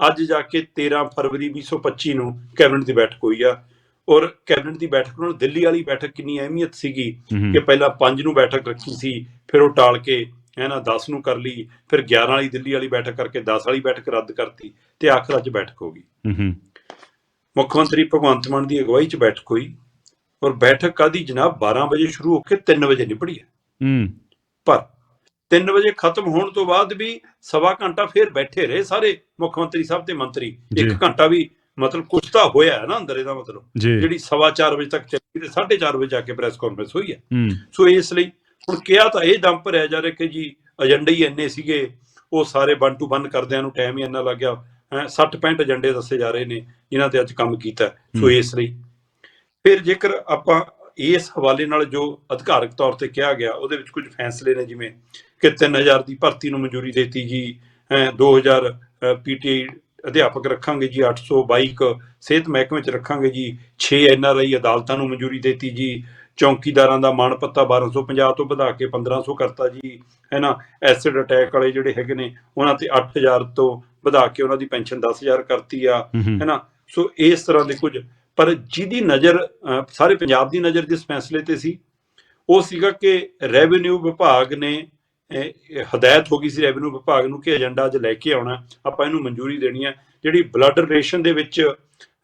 ਅੱਜ ਜਾ ਕੇ 13 ਫਰਵਰੀ 2025 ਨੂੰ ਕੈਬਨਿਟ ਦੀ ਬੈਠਕ ਹੋਈ ਆ। ਔਰ ਕੈਬਨਿਟ ਦੀ ਬੈਠਕ ਨਾਲ ਦਿੱਲੀ ਵਾਲੀ ਬੈਠਕ ਕਿੰਨੀ ਅਹਿਮੀਅਤ ਸੀਗੀ ਕਿ ਪਹਿਲਾਂ 5 ਨੂੰ ਬੈਠਕ ਰੱਖੀ ਸੀ ਫਿਰ ਉਹ ਟਾਲ ਕੇ ਹੈ ਨਾ 10 ਨੂੰ ਕਰ ਲਈ ਫਿਰ 11 ਵਾਲੀ ਦਿੱਲੀ ਵਾਲੀ ਬੈਠਕ ਕਰਕੇ 10 ਵਾਲੀ ਬੈਠਕ ਰੱਦ ਕਰਤੀ ਤੇ ਆਖਰ ਅੱਜ ਬੈਠਕ ਹੋ ਗਈ। ਮੁੱਖ ਮੰਤਰੀ ਭਗਵੰਤ ਮਾਨ ਦੀ ਅਗਵਾਈ 'ਚ ਬੈਠਕ ਹੋਈ ਔਰ ਬੈਠਕ ਕਾਦੀ ਜਨਾਬ? 12 ਵਜੇ ਸ਼ੁਰੂ ਹੋ ਕੇ 3 ਵਜੇ ਨਿਪੜੀ ਹੈ। ਹੂੰ। ਪਰ 3 ਵਜੇ ਖਤਮ ਹੋਣ ਤੋਂ ਬਾਅਦ ਵੀ ਸਵਾ ਘੰਟਾ ਫੇਰ ਬੈਠੇ ਰਹੇ ਸਾਰੇ ਮੁੱਖ ਮੰਤਰੀ ਸਾਹਿਬ ਤੇ ਮੰਤਰੀ। ਇੱਕ ਘੰਟਾ ਵੀ ਮਤਲਬ ਕੁਛ ਤਾਂ ਹੋਇਆ ਹੈ ਨਾ ਅੰਦਰ ਇਹਦਾ ਮਤਲਬ। ਜਿਹੜੀ ਸਵਾ 4 ਵਜੇ ਤੱਕ ਚੱਲੀ ਤੇ 4:30 ਵਜੇ ਜਾ ਕੇ ਪ੍ਰੈਸ ਕਾਨਫਰੰਸ ਹੋਈ ਹੂੰ। ਸੋ ਇਸ ਲਈ ਹੁਣ ਕਿਹਾ ਤਾਂ ਇਹ ਦਮ ਭਰਿਆ ਜਾ ਰਿਹਾ ਕਿ ਜੀ ਏਜੰਡੇ ਹੀ ਇੰਨੇ ਸੀਗੇ ਉਹ ਸਾਰੇ ਵਨ ਟੂ ਵਨ ਕਰਦਿਆਂ ਨੂੰ ਟਾਈਮ ਹੀ ਇੰਨਾ ਲੱਗ ਗਿਆ ਹੈਂ 60 65 ਏਜੰਡੇ ਦੱਸੇ ਜਾ ਰਹੇ ਨੇ ਜਿਨ੍ਹਾਂ ਤੇ ਅੱਜ ਕੰਮ ਕੀਤਾ। ਸੋ। ਇਸ ਲਈ ਫਿਰ ਜੇਕਰ ਆਪਾਂ ਇਸ ਹਵਾਲੇ ਨਾਲ ਜੋ ਅਧਿਕਾਰਕ ਤੌਰ ਤੇ ਕਿਹਾ ਗਿਆ ਉਹਦੇ ਵਿੱਚ ਕੁਝ ਫੈਸਲੇ ਨੇ ਜਿਵੇਂ ਕਿ 3000 ਦੀ ਭਰਤੀ ਨੂੰ ਮਨਜ਼ੂਰੀ ਦਿੱਤੀ ਜੀ ਹੈਂ 2000 ਪੀਟੀ ਅਧਿਆਪਕ ਰੱਖਾਂਗੇ ਜੀ 822 ਸਿਹਤ ਮਹਿਕਮੇ ਚ ਰੱਖਾਂਗੇ ਜੀ 6 ਐਨਆਰਆਈ ਅਦਾਲਤਾਂ ਨੂੰ ਮਨਜ਼ੂਰੀ ਦਿੱਤੀ ਜੀ ਚੌਂਕੀਦਾਰਾਂ ਦਾ ਮਾਣ ਪੱਤਾ 1250 ਤੋਂ ਵਧਾ ਕੇ 1500 ਕਰਤਾ ਜੀ ਹੈ ਨਾ? ਐਸਿਡ ਅਟੈਕ ਵਾਲੇ ਜਿਹੜੇ ਹੈਗੇ ਨੇ ਉਹਨਾਂ ਤੇ 8000 ਤੋਂ ਵਧਾ ਕੇ ਉਹਨਾਂ ਦੀ ਪੈਨਸ਼ਨ 10000 ਕਰਤੀ ਆ ਹੂੰ, ਨਾ? ਸੋ ਇਸ ਤਰ੍ਹਾਂ ਦੇ ਕੁਝ ਪਰ ਜਿਹਦੀ ਨਜ਼ਰ ਸਾਰੇ ਪੰਜਾਬ ਦੀ ਨਜ਼ਰ ਜਿਸ ਫੈਸਲੇ ਤੇ ਸੀ ਉਹ ਸੀਗਾ ਕਿ ਰੈਵਨਿਊ ਵਿਭਾਗ ਨੇ ਹਦਾਇਤ ਹੋ ਗਈ ਸੀ ਰੈਵਨਿਊ ਵਿਭਾਗ ਨੂੰ ਕਿ ਏਜੰਡਾ ਅੱਜ ਲੈ ਕੇ ਆਉਣਾ ਆਪਾਂ ਇਹਨੂੰ ਮਨਜ਼ੂਰੀ ਦੇਣੀ ਹੈ ਜਿਹੜੀ ਬਲੱਡ ਰਿਲੇਸ਼ਨ ਦੇ ਵਿੱਚ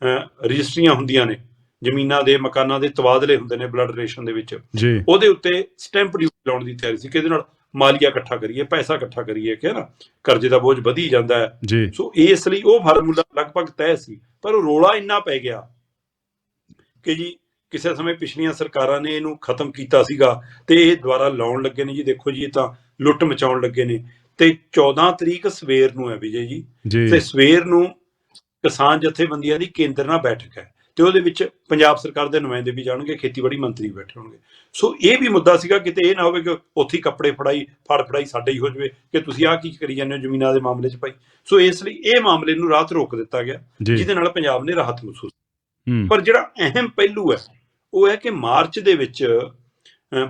ਰਜਿਸਟਰੀਆਂ ਹੁੰਦੀਆਂ ਨੇ। ਜ਼ਮੀਨਾਂ ਦੇ ਮਕਾਨਾਂ ਦੇ ਤਬਾਦਲੇ ਹੁੰਦੇ ਨੇ ਬਲੱਡ ਰਿਲੇਸ਼ਨ ਦੇ ਵਿੱਚ। ਜੀ। ਉਹਦੇ ਉੱਤੇ ਸਟੈਂਪ ਡਿਊਟੀ ਲਾਉਣ ਦੀ ਤਿਆਰੀ ਸੀ ਕਿ ਇਹਦੇ ਨਾਲ? ਮਾਲੀਆ ਇਕੱਠਾ ਕਰੀਏ ਪੈਸਾ ਇਕੱਠਾ ਕਰੀਏ ਕਿ ਨਾ? ਕਰਜ਼ੇ ਦਾ ਬੋਝ ਵਧੀ ਜਾਂਦਾ ਹੈ। ਸੋ ਇਸ ਲਈ ਉਹ ਫਾਰਮੂਲਾ ਲਗਭਗ ਤੈਅ ਸੀ ਪਰ ਉਹ ਰੋਲਾ ਇੰਨਾ ਪੈ ਗਿਆ ਕਿ ਜੀ ਕਿਸੇ ਸਮੇਂ ਪਿਛਲੀਆਂ ਸਰਕਾਰਾਂ ਨੇ ਇਹਨੂੰ ਖਤਮ ਕੀਤਾ ਸੀਗਾ ਤੇ ਇਹ ਦੁਬਾਰਾ ਲਾਉਣ ਲੱਗੇ ਨੇ ਜੀ। ਦੇਖੋ ਜੀ ਇਹ ਤਾਂ ਲੁੱਟ ਮਚਾਉਣ ਲੱਗੇ ਨੇ। ਤੇ 14 ਤਰੀਕ ਸਵੇਰ ਨੂੰ ਹੈ ਵਿਜੇ ਜੀ। ਤੇ ਸਵੇਰ ਨੂੰ ਕਿਸਾਨ ਜਥੇਬੰਦੀਆਂ ਦੀ ਕੇਂਦਰ ਨਾਲ ਬੈਠਕ ਹੈ। ਤੇ ਉਹਦੇ ਵਿੱਚ ਪੰਜਾਬ ਸਰਕਾਰ ਦੇ ਨੁਮਾਇੰਦੇ ਵੀ ਜਾਣਗੇ ਖੇਤੀਬਾੜੀ ਮੰਤਰੀ ਬੈਠੇ ਹੋਣਗੇ। ਸੋ ਇਹ ਵੀ ਮੁੱਦਾ ਸੀਗਾ ਕਿਤੇ ਇਹ ਨਾ ਹੋਵੇ ਕਿ ਉੱਥੇ ਕੱਪੜੇ ਫੜਾਈ ਫੜ ਫੜਾਈ ਸਾਡੇ ਹੀ ਹੋ ਜਾਵੇ ਕਿ ਤੁਸੀਂ ਆਹ ਕੀ ਕਰੀ ਜਾਂਦੇ ਹੋ ਜ਼ਮੀਨਾਂ ਦੇ ਮਾਮਲੇ 'ਚ ਭਾਈ? ਸੋ ਇਸ ਲਈ ਇਹ ਮਾਮਲੇ ਨੂੰ ਰਾਤ ਰੋਕ ਦਿੱਤਾ ਗਿਆ ਜਿਹਦੇ ਨਾਲ ਪੰਜਾਬ ਨੇ ਰਾਹਤ ਮਹਿਸੂਸ ਪਰ ਜਿਹੜਾ ਅਹਿਮ ਪਹਿਲੂ ਹੈ ਉਹ ਹੈ ਕਿ ਮਾਰਚ ਦੇ ਵਿੱਚ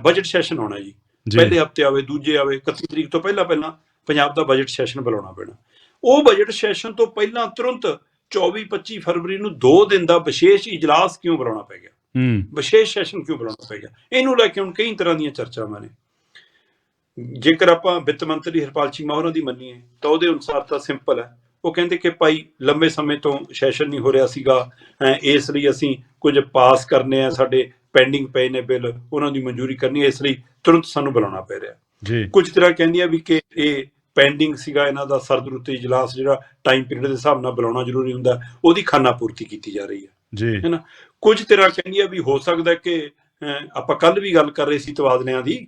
ਬਜਟ ਸੈਸ਼ਨ ਆਉਣਾ ਜੀ। ਪਹਿਲੇ ਹਫ਼ਤੇ ਆਵੇ ਦੂਜੇ ਆਵੇ 31 ਤਰੀਕ ਤੋਂ ਪਹਿਲਾਂ ਪਹਿਲਾਂ ਪੰਜਾਬ ਦਾ ਬਜਟ ਸੈਸ਼ਨ ਬੁਲਾਉਣਾ ਪੈਣਾ। ਉਹ ਬਜਟ ਸੈਸ਼ਨ ਤੋਂ ਪਹਿਲਾਂ ਤੁਰੰਤ 24 25 ਫਰਵਰੀ ਨੂੰ 2 ਦਿਨ ਦਾ ਵਿਸ਼ੇਸ਼ ਇਜਲਾਸ ਕਿਉਂ ਬੁਲਾਉਣਾ ਪੈ ਗਿਆ? ਹੂੰ। ਵਿਸ਼ੇਸ਼ ਸੈਸ਼ਨ ਕਿਉਂ ਬੁਲਾਉਣਾ ਪੈ ਗਿਆ? ਇਹਨੂੰ ਲੈ ਕੇ ਹੁਣ ਕਈ ਤਰ੍ਹਾਂ ਦੀਆਂ ਚਰਚਾਵਾਂ ਨੇ। ਜੇਕਰ ਆਪਾਂ ਵਿੱਤ ਮੰਤਰੀ ਹਰਪਾਲ ਸਿੰਘ ਮਾਹੌਰਾਂ ਦੀ ਮੰਨੀਏ ਤਾਂ ਉਹਦੇ ਅਨੁਸਾਰ ਤਾਂ ਸਿੰਪਲ ਹੈ। ਉਹ ਕਹਿੰਦੇ ਕਿ ਭਾਈ ਲੰਬੇ ਸਮੇਂ ਤੋਂ ਸੈਸ਼ਨ ਨਹੀਂ ਹੋ ਰਿਹਾ ਸੀਗਾ। ਇਸ ਲਈ ਅਸੀਂ ਕੁਝ ਪਾਸ ਕਰਨੇ ਆ ਸਾਡੇ ਪੈਂਡਿੰਗ ਪਏ ਨੇ ਬਿੱਲ ਉਹਨਾਂ ਦੀ ਮਨਜ਼ੂਰੀ ਕਰਨੀ ਹੈ। ਇਸ ਲਈ ਤੁਰੰਤ ਸਾਨੂੰ ਬੁਲਾਉਣਾ ਪੈ ਰਿਹਾ। ਜੀ। ਕੁਝ ਤਰ੍ਹਾਂ ਕਹਿੰਦੀਆਂ ਵੀ ਕਿ ਇਹ ਪੈਂਡਿੰਗ ਸੀਗਾ ਇਹਨਾਂ ਦਾ ਸਰਦਰੁੱਤੀ ਇਜਲਾਸ ਜਿਹੜਾ ਟਾਈਮ ਪੀਰੀਅਡ ਦੇ ਹਿਸਾਬ ਨਾਲ ਬੁਲਾਉਣਾ ਜ਼ਰੂਰੀ ਹੁੰਦਾ ਉਹਦੀ ਖਾਨਾ ਪੂਰਤੀ ਕੀਤੀ ਜਾ ਰਹੀ ਹੈ। ਜੀ। ਹੈ ਨਾ? ਕੁਝ ਤਰ੍ਹਾਂ ਕਹਿੰਦੀਆਂ ਵੀ ਹੋ ਸਕਦਾ ਕਿ ਆਪਾਂ ਕੱਲ ਵੀ ਗੱਲ ਕਰ ਰਹੇ ਸੀ ਤਬਾਦਲਿਆਂ ਦੀ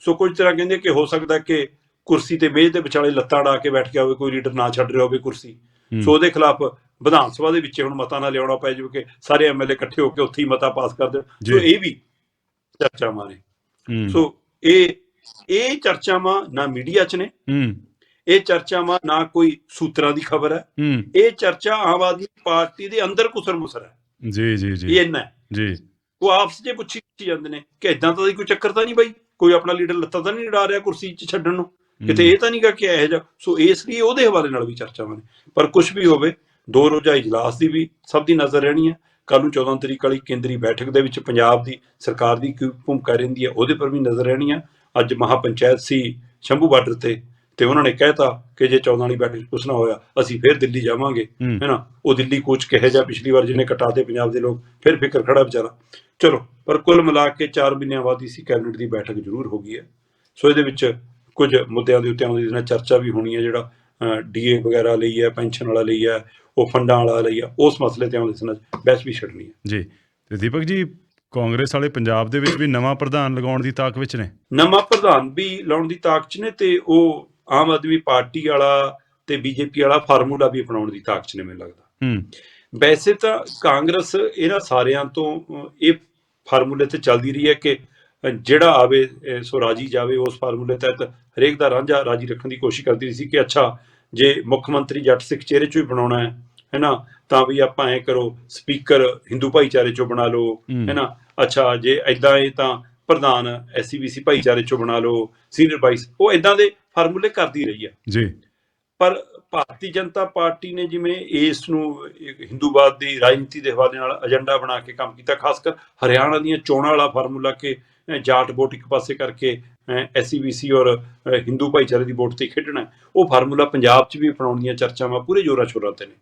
ਸੋ ਕੁਝ ਤਰ੍ਹਾਂ ਕਹਿੰਦੇ ਕਿ ਹੋ ਸਕਦਾ ਕਿ ਕੁਰਸੀ ਤੇ ਮੇਜ਼ ਦੇ ਵਿਚਾਲੇ ਲੱਤਾਂ ਅੜਾ ਕੇ ਬੈਠ ਗਿਆ ਹੋਵੇ ਕੋਈ ਲੀਡਰ ਨਾ ਛੱਡ ਰਿਹਾ ਹੋਵੇ ਕੁਰਸੀ। ਸੋ ਉਹਦੇ ਖਿਲਾਫ ਵਿਧਾਨ ਸਭਾ ਦੇ ਵਿੱਚ ਹੁਣ ਮਤਾ ਨਾ ਲਿਆਉਣਾ ਪੈ ਜਾਵੇ ਕਿ ਸਾਰੇ ਐਮਐਲਏ ਇਕੱਠੇ ਹੋ ਕੇ ਉੱਥੇ ਹੀ ਮਤਾ ਪਾਸ ਕਰ ਦੇਣ। ਸੋ। ਇਹ ਵੀ ਚਰਚਾਵਾਂ ਨੇ ਹੂੰ, ਸੋ ਇਹ ਇਹ ਚਰਚਾਵਾਂ ਨਾ ਮੀਡੀਆ 'ਚ ਨੇ। ਹੂੰ। ਇਹ ਚਰਚਾਵਾਂ ਨਾ ਕੋਈ ਸੂਤਰਾਂ ਦੀ ਖਬਰ ਹੈ। ਇਹ ਚਰਚਾ ਆਮ ਆਦਮੀ ਪਾਰਟੀ ਦੇ ਅੰਦਰ ਕੁਸਰ ਮੁਸਰ ਹੈ। ਜੀ ਜੀ ਇਹ ਜੀ ਇੰਨਾ ਹੈ। ਜੀ। ਉਹ ਆਪਸ 'ਚ ਪੁੱਛੀ ਜਾਂਦੇ ਨੇ ਕਿ ਇਦਾਂ ਤਾਂ ਕੋਈ ਚੱਕਰ ਤਾਂ ਨਹੀਂ ਬਾਈ? ਕੋਈ ਆਪਣਾ ਲੀਡਰ ਲੱਤਾਂ ਤਾਂ ਨਹੀਂ ਡਾ ਰਿਹਾ ਕੁਰਸੀ 'ਚ ਛੱਡਣ ਨੂੰ? ਕਿਤੇ ਇਹ ਤਾਂ ਨਹੀਂਗਾ ਕਿ ਇਹੋ ਜਿਹਾ ਸੋ ਇਸ ਲਈ ਉਹਦੇ ਹਵਾਲੇ ਨਾਲ ਵੀ ਚਰਚਾਵਾਂ ਨੇ। ਪਰ ਕੁਝ ਵੀ ਹੋਵੇ ਦੋ ਰੋਜ਼ਾ ਇਜਲਾਸ ਦੀ ਵੀ ਸਭ ਦੀ ਨਜ਼ਰ ਰਹਿਣੀ ਹੈ। ਕੱਲ ਨੂੰ 14 ਤਰੀਕ ਵਾਲੀ ਕੇਂਦਰੀ ਬੈਠਕ ਦੇ ਵਿੱਚ ਪੰਜਾਬ ਦੀ ਸਰਕਾਰ ਦੀ ਕੀ ਭੂਮਿਕਾ ਰਹਿੰਦੀ ਹੈ ਉਹਦੇ ਪਰ ਵੀ ਨਜ਼ਰ ਰਹਿਣੀ ਹੈ। ਅੱਜ ਮਹਾਪੰਚਾਇਤ ਸੀ ਸ਼ੰਭੂ ਬਾਰਡਰ ਤੇ ਤੇ ਉਹਨਾਂ ਨੇ ਕਹਿਤਾ ਕਿ ਜੇ 14 ਵਾਲੀ ਬੈਠਕ ਕੁਛ ਨਾ ਹੋਇਆ ਅਸੀਂ ਫਿਰ ਦਿੱਲੀ ਜਾਵਾਂਗੇ ਹੂੰ, ਹੈ ਨਾ? ਉਹ ਦਿੱਲੀ ਕੋਚ ਕਹੇ ਜਾ ਪਿਛਲੀ ਵਾਰ ਜਿਹਨੇ ਕਟਾਤੇ ਪੰਜਾਬ ਦੇ ਲੋਕ ਫਿਰ ਫਿਕਰ ਖੜਾ ਵਿਚਾਰਾ। ਚਲੋ ਪਰ ਕੁੱਲ ਮਿਲਾ ਕੇ 4 ਮਹੀਨਿਆਂ ਬਾਅਦ ਇਸੀ ਕੈਬਨਿਟ ਦੀ ਬੈਠਕ ਜ਼ਰੂਰ ਹੋ ਗਈ ਹੈ। ਸੋ ਇਹਦੇ ਵਿੱਚ ਕੁਝ ਮੁੱਦਿਆਂ ਦੇ ਉੱਤੇ ਆਉਂਦੀ ਨਾਲ ਚਰਚਾ ਵੀ ਹੋਣੀ ਹੈ ਜਿਹੜਾ ਡੀਏ ਵਗੈਰਾ ਲਈ ਹੈ ਪੈਨਸ਼ਨ ਵਾਲਾ ਲਈ ਹੈ ਉਹ ਫੰਡਾਂ ਵਾਲਾ ਲਈ ਹੈ ਉਸ ਮਸਲੇ ਤੇ ਆਉਂਦੇ ਸਨ ਬਹਿਸ ਵੀ ਛੱਡਣੀ ਹੈ। ਜੀ ਤੇ ਦੀਪਕ ਜੀ ਕਾਂਗਰਸ ਵਾਲੇ ਪੰਜਾਬ ਦੇ ਵਿੱਚ ਵੀ ਨਵਾਂ ਪ੍ਰਧਾਨ ਲਗਾਉਣ ਦੀ ਤਾਕ ਵਿੱਚ ਨੇ। ਨਵਾਂ ਪ੍ਰਧਾਨ ਵੀ ਲਾਉਣ ਦੀ ਤਾਕ 'ਚ ਨੇ ਤੇ ਉਹ ਆਮ ਆਦਮੀ ਪਾਰਟੀ ਵਾਲਾ ਤੇ ਬੀਜੇਪੀ ਵਾਲਾ ਫਾਰਮੂਲਾ ਵੀ ਅਪਣਾਉਣ ਦੀ ਤਾਕ 'ਚ ਨੇ ਮੈਨੂੰ ਲੱਗਦਾ। ਹੂੰ। ਵੈਸੇ ਤਾਂ ਕਾਂਗਰਸ ਇਹਨਾਂ ਸਾਰਿਆਂ ਤੋਂ ਇਹ ਫਾਰਮੂਲੇ ਤੇ ਚੱਲਦੀ ਰਹੀ ਹੈ ਕਿ ਜਿਹੜਾ ਆਵੇ ਸੋ ਰਾਜੀ ਜਾਵੇ ਉਸ ਫਾਰਮੂਲੇ ਤਹਿਤ ਹਰੇਕ ਦਾ ਰਾਂਝਾ ਰਾਜੀ ਰੱਖਣ ਦੀ ਕੋਸ਼ਿਸ਼ ਕਰਦੀ ਸੀ ਕਿ ਅੱਛਾ ਜੇ ਮੁੱਖ ਮੰਤਰੀ ਜੱਟ ਸਿੱਖ ਚਿਹਰੇ ਚੋਂ ਹੀ ਬਣਾਉਣਾ ਹੈ ਹੈਨਾ? ਤਾਂ ਵੀ ਆਪਾਂ ਐ ਕਰੋ ਸਪੀਕਰ ਹਿੰਦੂ ਭਾਈਚਾਰੇ ਚੋਂ ਬਣਾ ਲਓ। ਹੈਨਾ? ਅੱਛਾ ਜੇ ਐਦਾਂ ਇਹ ਤਾਂ ਪ੍ਰਧਾਨ ਐਸਸੀਬੀਸੀ ਭਾਈਚਾਰੇ ਚੋਂ ਬਣਾ ਲਓ ਸੀਨੀਅਰ ਵਾਈਸ ਉਹ ਐਦਾਂ ਦੇ ਫਾਰਮੂਲੇ ਕਰਦੀ ਰਹੀ ਹੈ ਜੀ। ਪਰ ਭਾਰਤੀ ਜਨਤਾ ਪਾਰਟੀ ਨੇ ਜਿਵੇਂ ਇਸ ਨੂੰ ਹਿੰਦੂਵਾਦ ਦੀ ਰਾਜਨੀਤੀ ਦੇ ਹਵਾਲੇ ਨਾਲ ਏਜੰਡਾ ਬਣਾ ਕੇ ਕੰਮ ਕੀਤਾ ਖਾਸ ਕਰ ਹਰਿਆਣਾ ਦੀਆਂ ਚੋਣਾਂ ਵਾਲਾ ਫਾਰਮੂਲਾ ਕਿ ਜਾਟ ਵੋਟ ਇੱਕ ਪਾਸੇ ਕਰਕੇ ਐਸਸੀਬੀਸੀ ਔਰ ਅਹ, ਹਿੰਦੂ ਭਾਈਚਾਰੇ ਦੀ ਵੋਟ ਤੇ ਖੇਡਣਾ। ਉਹ ਫਾਰਮੂਲਾ ਪੰਜਾਬ 'ਚ ਵੀ ਅਪਣਾਉਣ ਦੀਆਂ ਚਰਚਾਵਾਂ ਪੂਰੇ ਜੋਰਾਂ ਸ਼ੋਰਾਂ ਤੇ ਨੇ।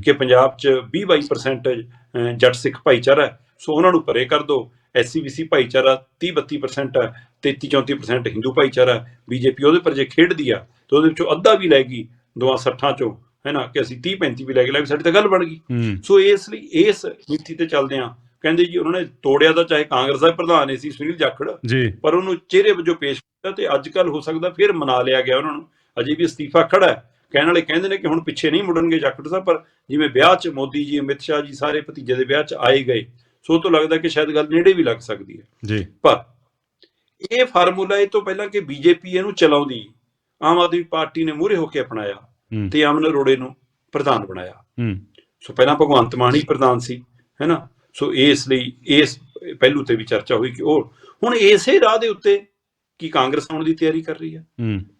ਕਿ ਪੰਜਾਬ 'ਚ 20-22% ਅਹ, ਜੱਟ ਸਿੱਖ ਭਾਈਚਾਰਾ ਹੈ ਸੋ ਉਹਨਾਂ ਨੂੰ ਪਰੇ ਕਰ ਦਿਓ ਐਸਸੀਬੀਸੀ ਭਾਈਚਾਰਾ 30-32% ਹੈ 33-34% ਹਿੰਦੂ ਭਾਈਚਾਰਾ ਬੀਜੇਪੀ ਉਹਦੇ ਪਰ ਜੇ ਖੇਡਦੀ ਆ ਤਾਂ ਉਹਦੇ ਵਿੱਚੋਂ ਅੱਧਾ ਵੀ ਲੈ ਗਈ ਦੋਆਂ ਸੱਠਾਂ ਚੋਂ ਹੈ ਨਾ? ਕਿ ਅਸੀਂ 30-35 ਵੀ ਲੈ ਕੇ ਲੈ ਵੀ ਸਾਡੀ ਤਾਂ ਗੱਲ ਬਣ ਗਈ। ਸੋ ਇਸ ਲਈ ਇਸ ਨੀਤੀ ਤੇ ਚੱਲਦੇ ਆ ਕਹਿੰਦੇ ਜੀ ਉਹਨਾਂ ਨੇ ਤੋੜਿਆ ਤਾਂ ਚਾਹੇ ਕਾਂਗਰਸ ਦਾ ਪ੍ਰਧਾਨ ਸੀ ਸੁਨੀਲ ਜਾਖੜ। ਜੀ। ਪਰ ਉਹਨੂੰ ਚਿਹਰੇ ਵਜੋਂ ਪੇਸ਼ ਕੀਤਾ ਤੇ ਅੱਜ ਕੱਲ ਹੋ ਸਕਦਾ ਫਿਰ ਮਨਾ ਲਿਆ ਗਿਆ ਉਹਨਾਂ ਨੂੰ। ਅਜੇ ਵੀ ਅਸਤੀਫਾ ਖੜਾ ਹੈ। ਕਹਿਣ ਵਾਲੇ ਕਹਿੰਦੇ ਨੇ ਕਿ ਹੁਣ ਪਿੱਛੇ ਨਹੀਂ ਮੁੜਨਗੇ ਜਾਖੜ ਸਾਹਿਬ ਪਰ ਜਿਵੇਂ ਵਿਆਹ 'ਚ ਮੋਦੀ ਜੀ ਅਮਿਤ ਸ਼ਾਹ ਜੀ ਸਾਰੇ ਭਤੀਜੇ ਦੇ ਵਿਆਹ 'ਚ ਆਏ ਗਏ ਸੋ ਤੋਂ ਲੱਗਦਾ ਕਿ ਸ਼ਾਇਦ ਗੱਲ ਨੇੜੇ ਵੀ ਲੱਗ ਸਕਦੀ ਹੈ। ਜੀ। ਪਰ ਇਹ ਫਾਰਮੂਲਾ ਇਹ ਤੋਂ ਪਹਿਲਾਂ ਕਿ ਬੀਜੇਪੀ ਇਹਨੂੰ ਚਲਾਉਂਦੀ ਆਮ ਆਦਮੀ ਪਾਰਟੀ ਨੇ ਮੂਹਰੇ ਹੋ ਕੇ ਅਪਣਾਇਆ ਤੇ ਅਮਨ ਅਰੋੜੇ ਨੂੰ ਪ੍ਰਧਾਨ ਬਣਾਇਆ। ਹੂੰ। ਸੋ ਪਹਿਲਾਂ ਭਗਵੰਤ ਮਾਨ ਹੀ ਪ੍ਰਧਾਨ ਸੀ ਹੈਨਾ ਸੋ ਇਸ ਲਈ ਇਸ ਪਹਿਲੂ ਤੇ ਵੀ ਚਰਚਾ ਹੋਈ ਕਿ ਉਹ ਹੁਣ ਇਸੇ ਰਾਹ ਦੇ ਉੱਤੇ ਕੀ ਕਾਂਗਰਸ ਆਉਣ ਦੀ ਤਿਆਰੀ ਕਰ ਰਹੀ ਹੈ।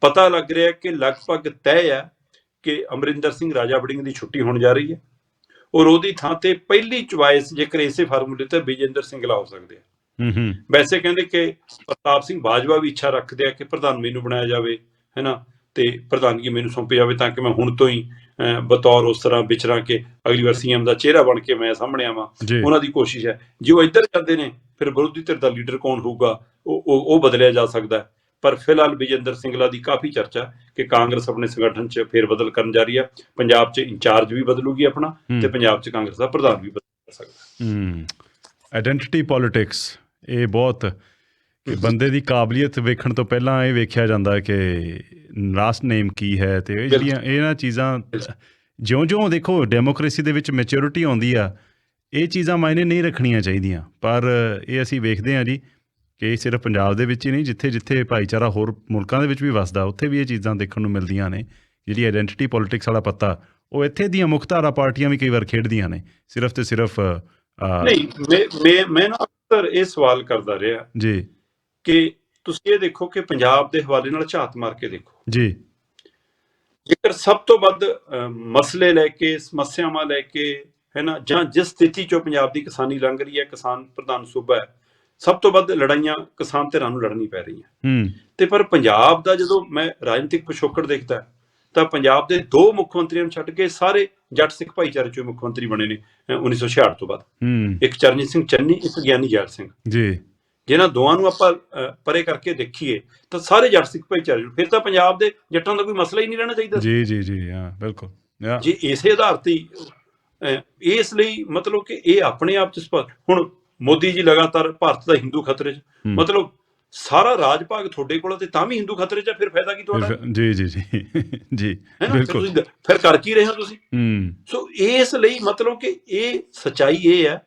ਪਤਾ ਲੱਗ ਰਿਹਾ ਕਿ ਲਗਭਗ ਤੈਅ ਹੈ ਕਿ ਅਮਰਿੰਦਰ ਸਿੰਘ ਰਾਜਾ ਵੜਿੰਗ ਦੀ ਛੁੱਟੀ ਹੋਣ ਜਾ ਰਹੀ ਹੈ। ਔਰ ਉਹਦੀ ਥਾਂ ਤੇ ਪਹਿਲੀ ਚੁਆਇਸ ਜੇਕਰ ਇਸੇ ਫਾਰਮੂਲੇ ਤੇ ਵਿਜੇਂਦਰ ਸਿੰਘਲਾ ਹੋ ਸਕਦੇ ਆ। ਹੂੰ ਹੂੰ। ਵੈਸੇ ਕਹਿੰਦੇ ਕਿ ਪ੍ਰਤਾਪ ਸਿੰਘ ਬਾਜਵਾ ਵੀ ਇੱਛਾ ਰੱਖਦੇ ਆ ਕਿ ਪ੍ਰਧਾਨ ਮੈਨੂੰ ਬਣਾਇਆ ਜਾਵੇ ਹੈਨਾ ਤੇ ਪ੍ਰਧਾਨਗੀ ਮੈਨੂੰ ਸੌਂਪੀ ਜਾਵੇ ਤਾਂ ਕਿ ਮੈਂ ਹੁਣ ਤੋਂ ਹੀ ਬਤੌਰ ਉਸ ਤਰ੍ਹਾਂ ਵਿਚਰਾਂ ਕਿ ਅਗਲੀ ਵਾਰ ਸੀਐਮ ਦਾ ਚਿਹਰਾ ਬਣ ਕੇ ਮੈਂ ਸਾਹਮਣੇ ਆਵਾਂ ਉਹਨਾਂ ਦੀ ਕੋਸ਼ਿਸ਼ ਹੈ ਜੇ ਉਹ ਇੱਧਰ ਜਾਂਦੇ ਨੇ ਫਿਰ ਵਿਰੋਧੀ ਧਿਰ ਦਾ ਲੀਡਰ ਕੌਣ ਹੋਊਗਾ ਉਹ ਉਹ ਬਦਲਿਆ ਜਾ ਸਕਦਾ। ਪਰ ਫਿਲਹਾਲ ਵਿਜੇਂਦਰ ਸਿੰਘਲਾ ਦੀ ਕਾਫੀ ਚਰਚਾ ਕਿ ਕਾਂਗਰਸ ਆਪਣੇ ਸੰਗਠਨ 'ਚ ਫੇਰ ਬਦਲ ਕਰਨ ਜਾ ਰਹੀ ਹੈ ਪੰਜਾਬ 'ਚ ਇੰਚਾਰਜ ਵੀ ਬਦਲੂਗੀ ਆਪਣਾ। ਤੇ ਪੰਜਾਬ 'ਚ ਕਾਂਗਰਸ ਦਾ ਪ੍ਰਧਾਨ ਵੀ ਬਦਲ ਸਕਦਾ। ਹੂੰ ਆਇਡੈਂਟੀਟੀ ਪੋਲਿਟਿਕਸ ਇਹ ਬਹੁਤ ਕਿ ਬੰਦੇ ਦੀ ਕਾਬਲੀਅਤ ਵੇਖਣ ਤੋਂ ਪਹਿਲਾਂ ਇਹ ਵੇਖਿਆ ਜਾਂਦਾ ਹੈ ਕਿ ਲਾਸਟ ਨੇਮ ਕੀ ਹੈ ਤੇ ਇਹ ਜਿਹੜੀਆਂ ਇਹਨਾਂ ਚੀਜ਼ਾਂ ਜਿਉਂ-ਜਿਉਂ ਦੇਖੋ ਡੈਮੋਕ੍ਰੇਸੀ ਦੇ ਵਿੱਚ ਮੈਚੁਰਿਟੀ ਆਉਂਦੀ ਆ ਇਹ ਚੀਜ਼ਾਂ ਮਾਇਨੇ ਨਹੀਂ ਰੱਖਣੀਆਂ ਚਾਹੀਦੀਆਂ। ਪਰ ਇਹ ਅਸੀਂ ਵੇਖਦੇ ਹਾਂ ਜੀ ਕਿ ਇਹ ਸਿਰਫ ਪੰਜਾਬ ਦੇ ਵਿੱਚ ਹੀ ਨਹੀਂ ਜਿੱਥੇ ਜਿੱਥੇ ਭਾਈਚਾਰਾ ਹੋਰ ਮੁਲਕਾਂ ਦੇ ਵਿੱਚ ਵੀ ਵਸਦਾ ਉੱਥੇ ਵੀ ਇਹ ਚੀਜ਼ਾਂ ਦੇਖਣ ਨੂੰ ਮਿਲਦੀਆਂ ਨੇ। ਜਿਹੜੀ ਆਇਡੈਂਟੀਟੀ ਪੋਲਿਟਿਕਸ ਵਾਲਾ ਪੱਤਾ ਉਹ ਇੱਥੇ ਦੀਆਂ ਮੁਖਤਾਰਾ ਪਾਰਟੀਆਂ ਵੀ ਕਈ ਵਾਰ ਖੇਡਦੀਆਂ ਨੇ ਸਿਰਫ ਤੇ ਸਿਰਫ ਨਹੀਂ ਮੈਂ ਮੈਂ ਮੈਂ ਨਾ ਅਕਸਰ ਇਹ ਸਵਾਲ ਕਰਦਾ ਰਿਹਾ। ਜੀ। ਕਿ ਤੁਸੀਂ ਇਹ ਦੇਖੋ ਕਿ ਪੰਜਾਬ ਦੇ ਹਵਾਲੇ ਨਾਲ ਝਾਤ ਮਾਰ ਕੇ ਦੇਖੋ। ਜੀ। ਜੇਕਰ ਸਭ ਤੋਂ ਵੱਧ ਮਸਲੇ ਲੈ ਕੇ ਸਮੱਸਿਆਵਾਂ ਲੈ ਕੇ ਹੈ ਨਾ ਜਾਂ ਜਿਸ ਸਥਿਤੀ ਚੋਂ ਪੰਜਾਬ ਦੀ ਕਿਸਾਨੀ ਲੰਘ ਰਹੀ ਹੈ ਕਿਸਾਨ ਪ੍ਰਧਾਨ ਸੂਬਾ ਹੈ ਸਭ ਤੋਂ ਵੱਧ ਲੜਾਈਆਂ ਕਿਸਾਨ ਧਿਰਾਂ ਨੂੰ ਲੜਨੀ ਪੈ ਰਹੀਆਂ। ਹੂੰ। ਤੇ ਪਰ ਪੰਜਾਬ ਦਾ ਜਦੋਂ ਮੈਂ ਰਾਜਨੀਤਿਕ ਪਿਛੋਕੜ ਦੇਖਦਾ ਤਾਂ ਪੰਜਾਬ ਦੇ ਦੋ ਮੁੱਖ ਮੰਤਰੀਆਂ ਨੂੰ ਛੱਡ ਕੇ ਸਾਰੇ ਜੱਟ ਸਿੱਖ ਭਾਈਚਾਰੇ ਚੋਂ ਮੁੱਖ ਮੰਤਰੀ ਬਣੇ ਨੇ ਅਹ 1966 ਤੋਂ ਬਾਅਦ। ਹੂੰ। ਇੱਕ ਚਰਨਜੀਤ ਸਿੰਘ ਚੰਨੀ ਇੱਕ ਗਿਆਨੀ ਜੈਲ ਸਿੰਘ। ਜੀ। ਜਿਹਨਾਂ ਦੋਵਾਂ ਨੂੰ ਆਪਾਂ ਪਰੇ ਕਰਕੇ ਦੇਖੀਏ ਤਾਂ ਸਾਰੇ ਜੱਟ ਸਿੱਖ ਭਾਈਚਾਰੇ ਨੂੰ ਫਿਰ ਤਾਂ ਪੰਜਾਬ ਦੇ ਜੱਟਾਂ ਦਾ ਕੋਈ ਮਸਲਾ ਹੀ ਨਹੀਂ ਰਹਿਣਾ ਚਾਹੀਦਾ। ਜੀ ਜੀ ਜੀ ਹਾਂ ਬਿਲਕੁਲ ਜੇ ਇਸੇ ਆਧਾਰ ਤੇ ਇਸ ਲਈ ਮਤਲਬ ਕਿ ਇਹ ਆਪਣੇ ਆਪ ਚ ਹੁਣ ਮੋਦੀ ਜੀ ਲਗਾਤਾਰ ਭਾਰਤ ਦਾ ਹਿੰਦੂ ਖਤਰੇ ਚ। ਮਤਲਬ ਸਾਰਾ ਰਾਜ ਭਾਗ ਤੁਹਾਡੇ ਕੋਲ ਤੇ ਤਾਂ ਵੀ ਹਿੰਦੂ ਖਤਰੇ ਚ ਫਿਰ ਫਾਇਦਾ ਕੀ ਤੁਹਾਡਾ? ਜੀ ਜੀ ਜੀ ਜੀ ਬਿਲਕੁਲ। ਫਿਰ ਕਰ ਕੀ ਰਹੇ ਹੋ ਤੁਸੀਂ? ਹੂੰ। ਸੋ ਇਸ ਲਈ ਮਤਲਬ ਕਿ ਇਹ ਸਚਾਈ ਇਹ ਹੈ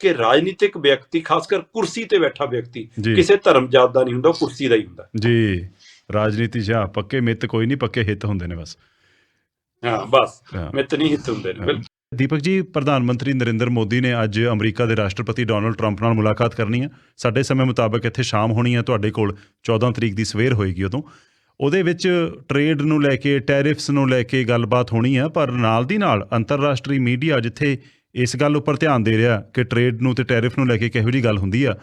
ਕਿ ਰਾਜਨੀਤਿਕ ਵਿਅਕਤੀ ਖਾਸ ਕਰ ਕੁਰਸੀ ਤੇ ਬੈਠਾ ਵਿਅਕਤੀ ਜੀ। ਕਿਸੇ ਧਰਮ ਜਾਤ ਦਾ ਨਹੀਂ ਹੁੰਦਾ ਕੁਰਸੀ ਦਾ ਹੀ ਹੁੰਦਾ। ਜੀ। ਰਾਜਨੀਤੀ ਸ਼ਾ ਪੱਕੇ ਮਿੱਤ ਕੋਈ ਨਹੀਂ ਪੱਕੇ ਹਿੱਤ ਹੁੰਦੇ ਨੇ ਬਸ। ਹਾਂ ਬਸ। ਮਿੱਤ ਨਹੀਂ ਹਿੱਤ ਹੁੰਦੇ ਨੇ ਬਿਲਕੁਲ। ਦੀਪਕ ਜੀ ਪ੍ਰਧਾਨ ਮੰਤਰੀ ਨਰਿੰਦਰ ਮੋਦੀ ਨੇ ਅੱਜ ਅਮਰੀਕਾ ਦੇ ਰਾਸ਼ਟਰਪਤੀ ਡੋਨਲਡ ਟਰੰਪ ਨਾਲ ਮੁਲਾਕਾਤ ਕਰਨੀ ਹੈ ਸਾਡੇ ਸਮੇਂ ਮੁਤਾਬਕ ਇੱਥੇ ਸ਼ਾਮ ਹੋਣੀ ਹੈ ਤੁਹਾਡੇ ਕੋਲ 14 ਤਰੀਕ ਦੀ ਸਵੇਰ ਹੋਏਗੀ ਉਦੋਂ। ਉਹਦੇ ਵਿੱਚ ਟ੍ਰੇਡ ਨੂੰ ਲੈ ਕੇ ਟੈਰਿਫਸ ਨੂੰ ਲੈ ਕੇ ਗੱਲਬਾਤ ਹੋਣੀ ਹੈ ਪਰ ਨਾਲ ਦੀ ਨਾਲ ਅੰਤਰਰਾਸ਼ਟਰੀ ਮੀਡੀਆ ਜਿੱਥੇ ਇਸ ਗੱਲ ਉੱਪਰ ਧਿਆਨ ਦੇ ਰਿਹਾ ਕਿ ਟ੍ਰੇਡ ਨੂੰ ਤੇ ਟੈਰਿਫ ਨੂੰ ਲੈ ਕੇ ਕਿਹੋ ਜਿਹੀ ਗੱਲ ਹੁੰਦੀ ਆ।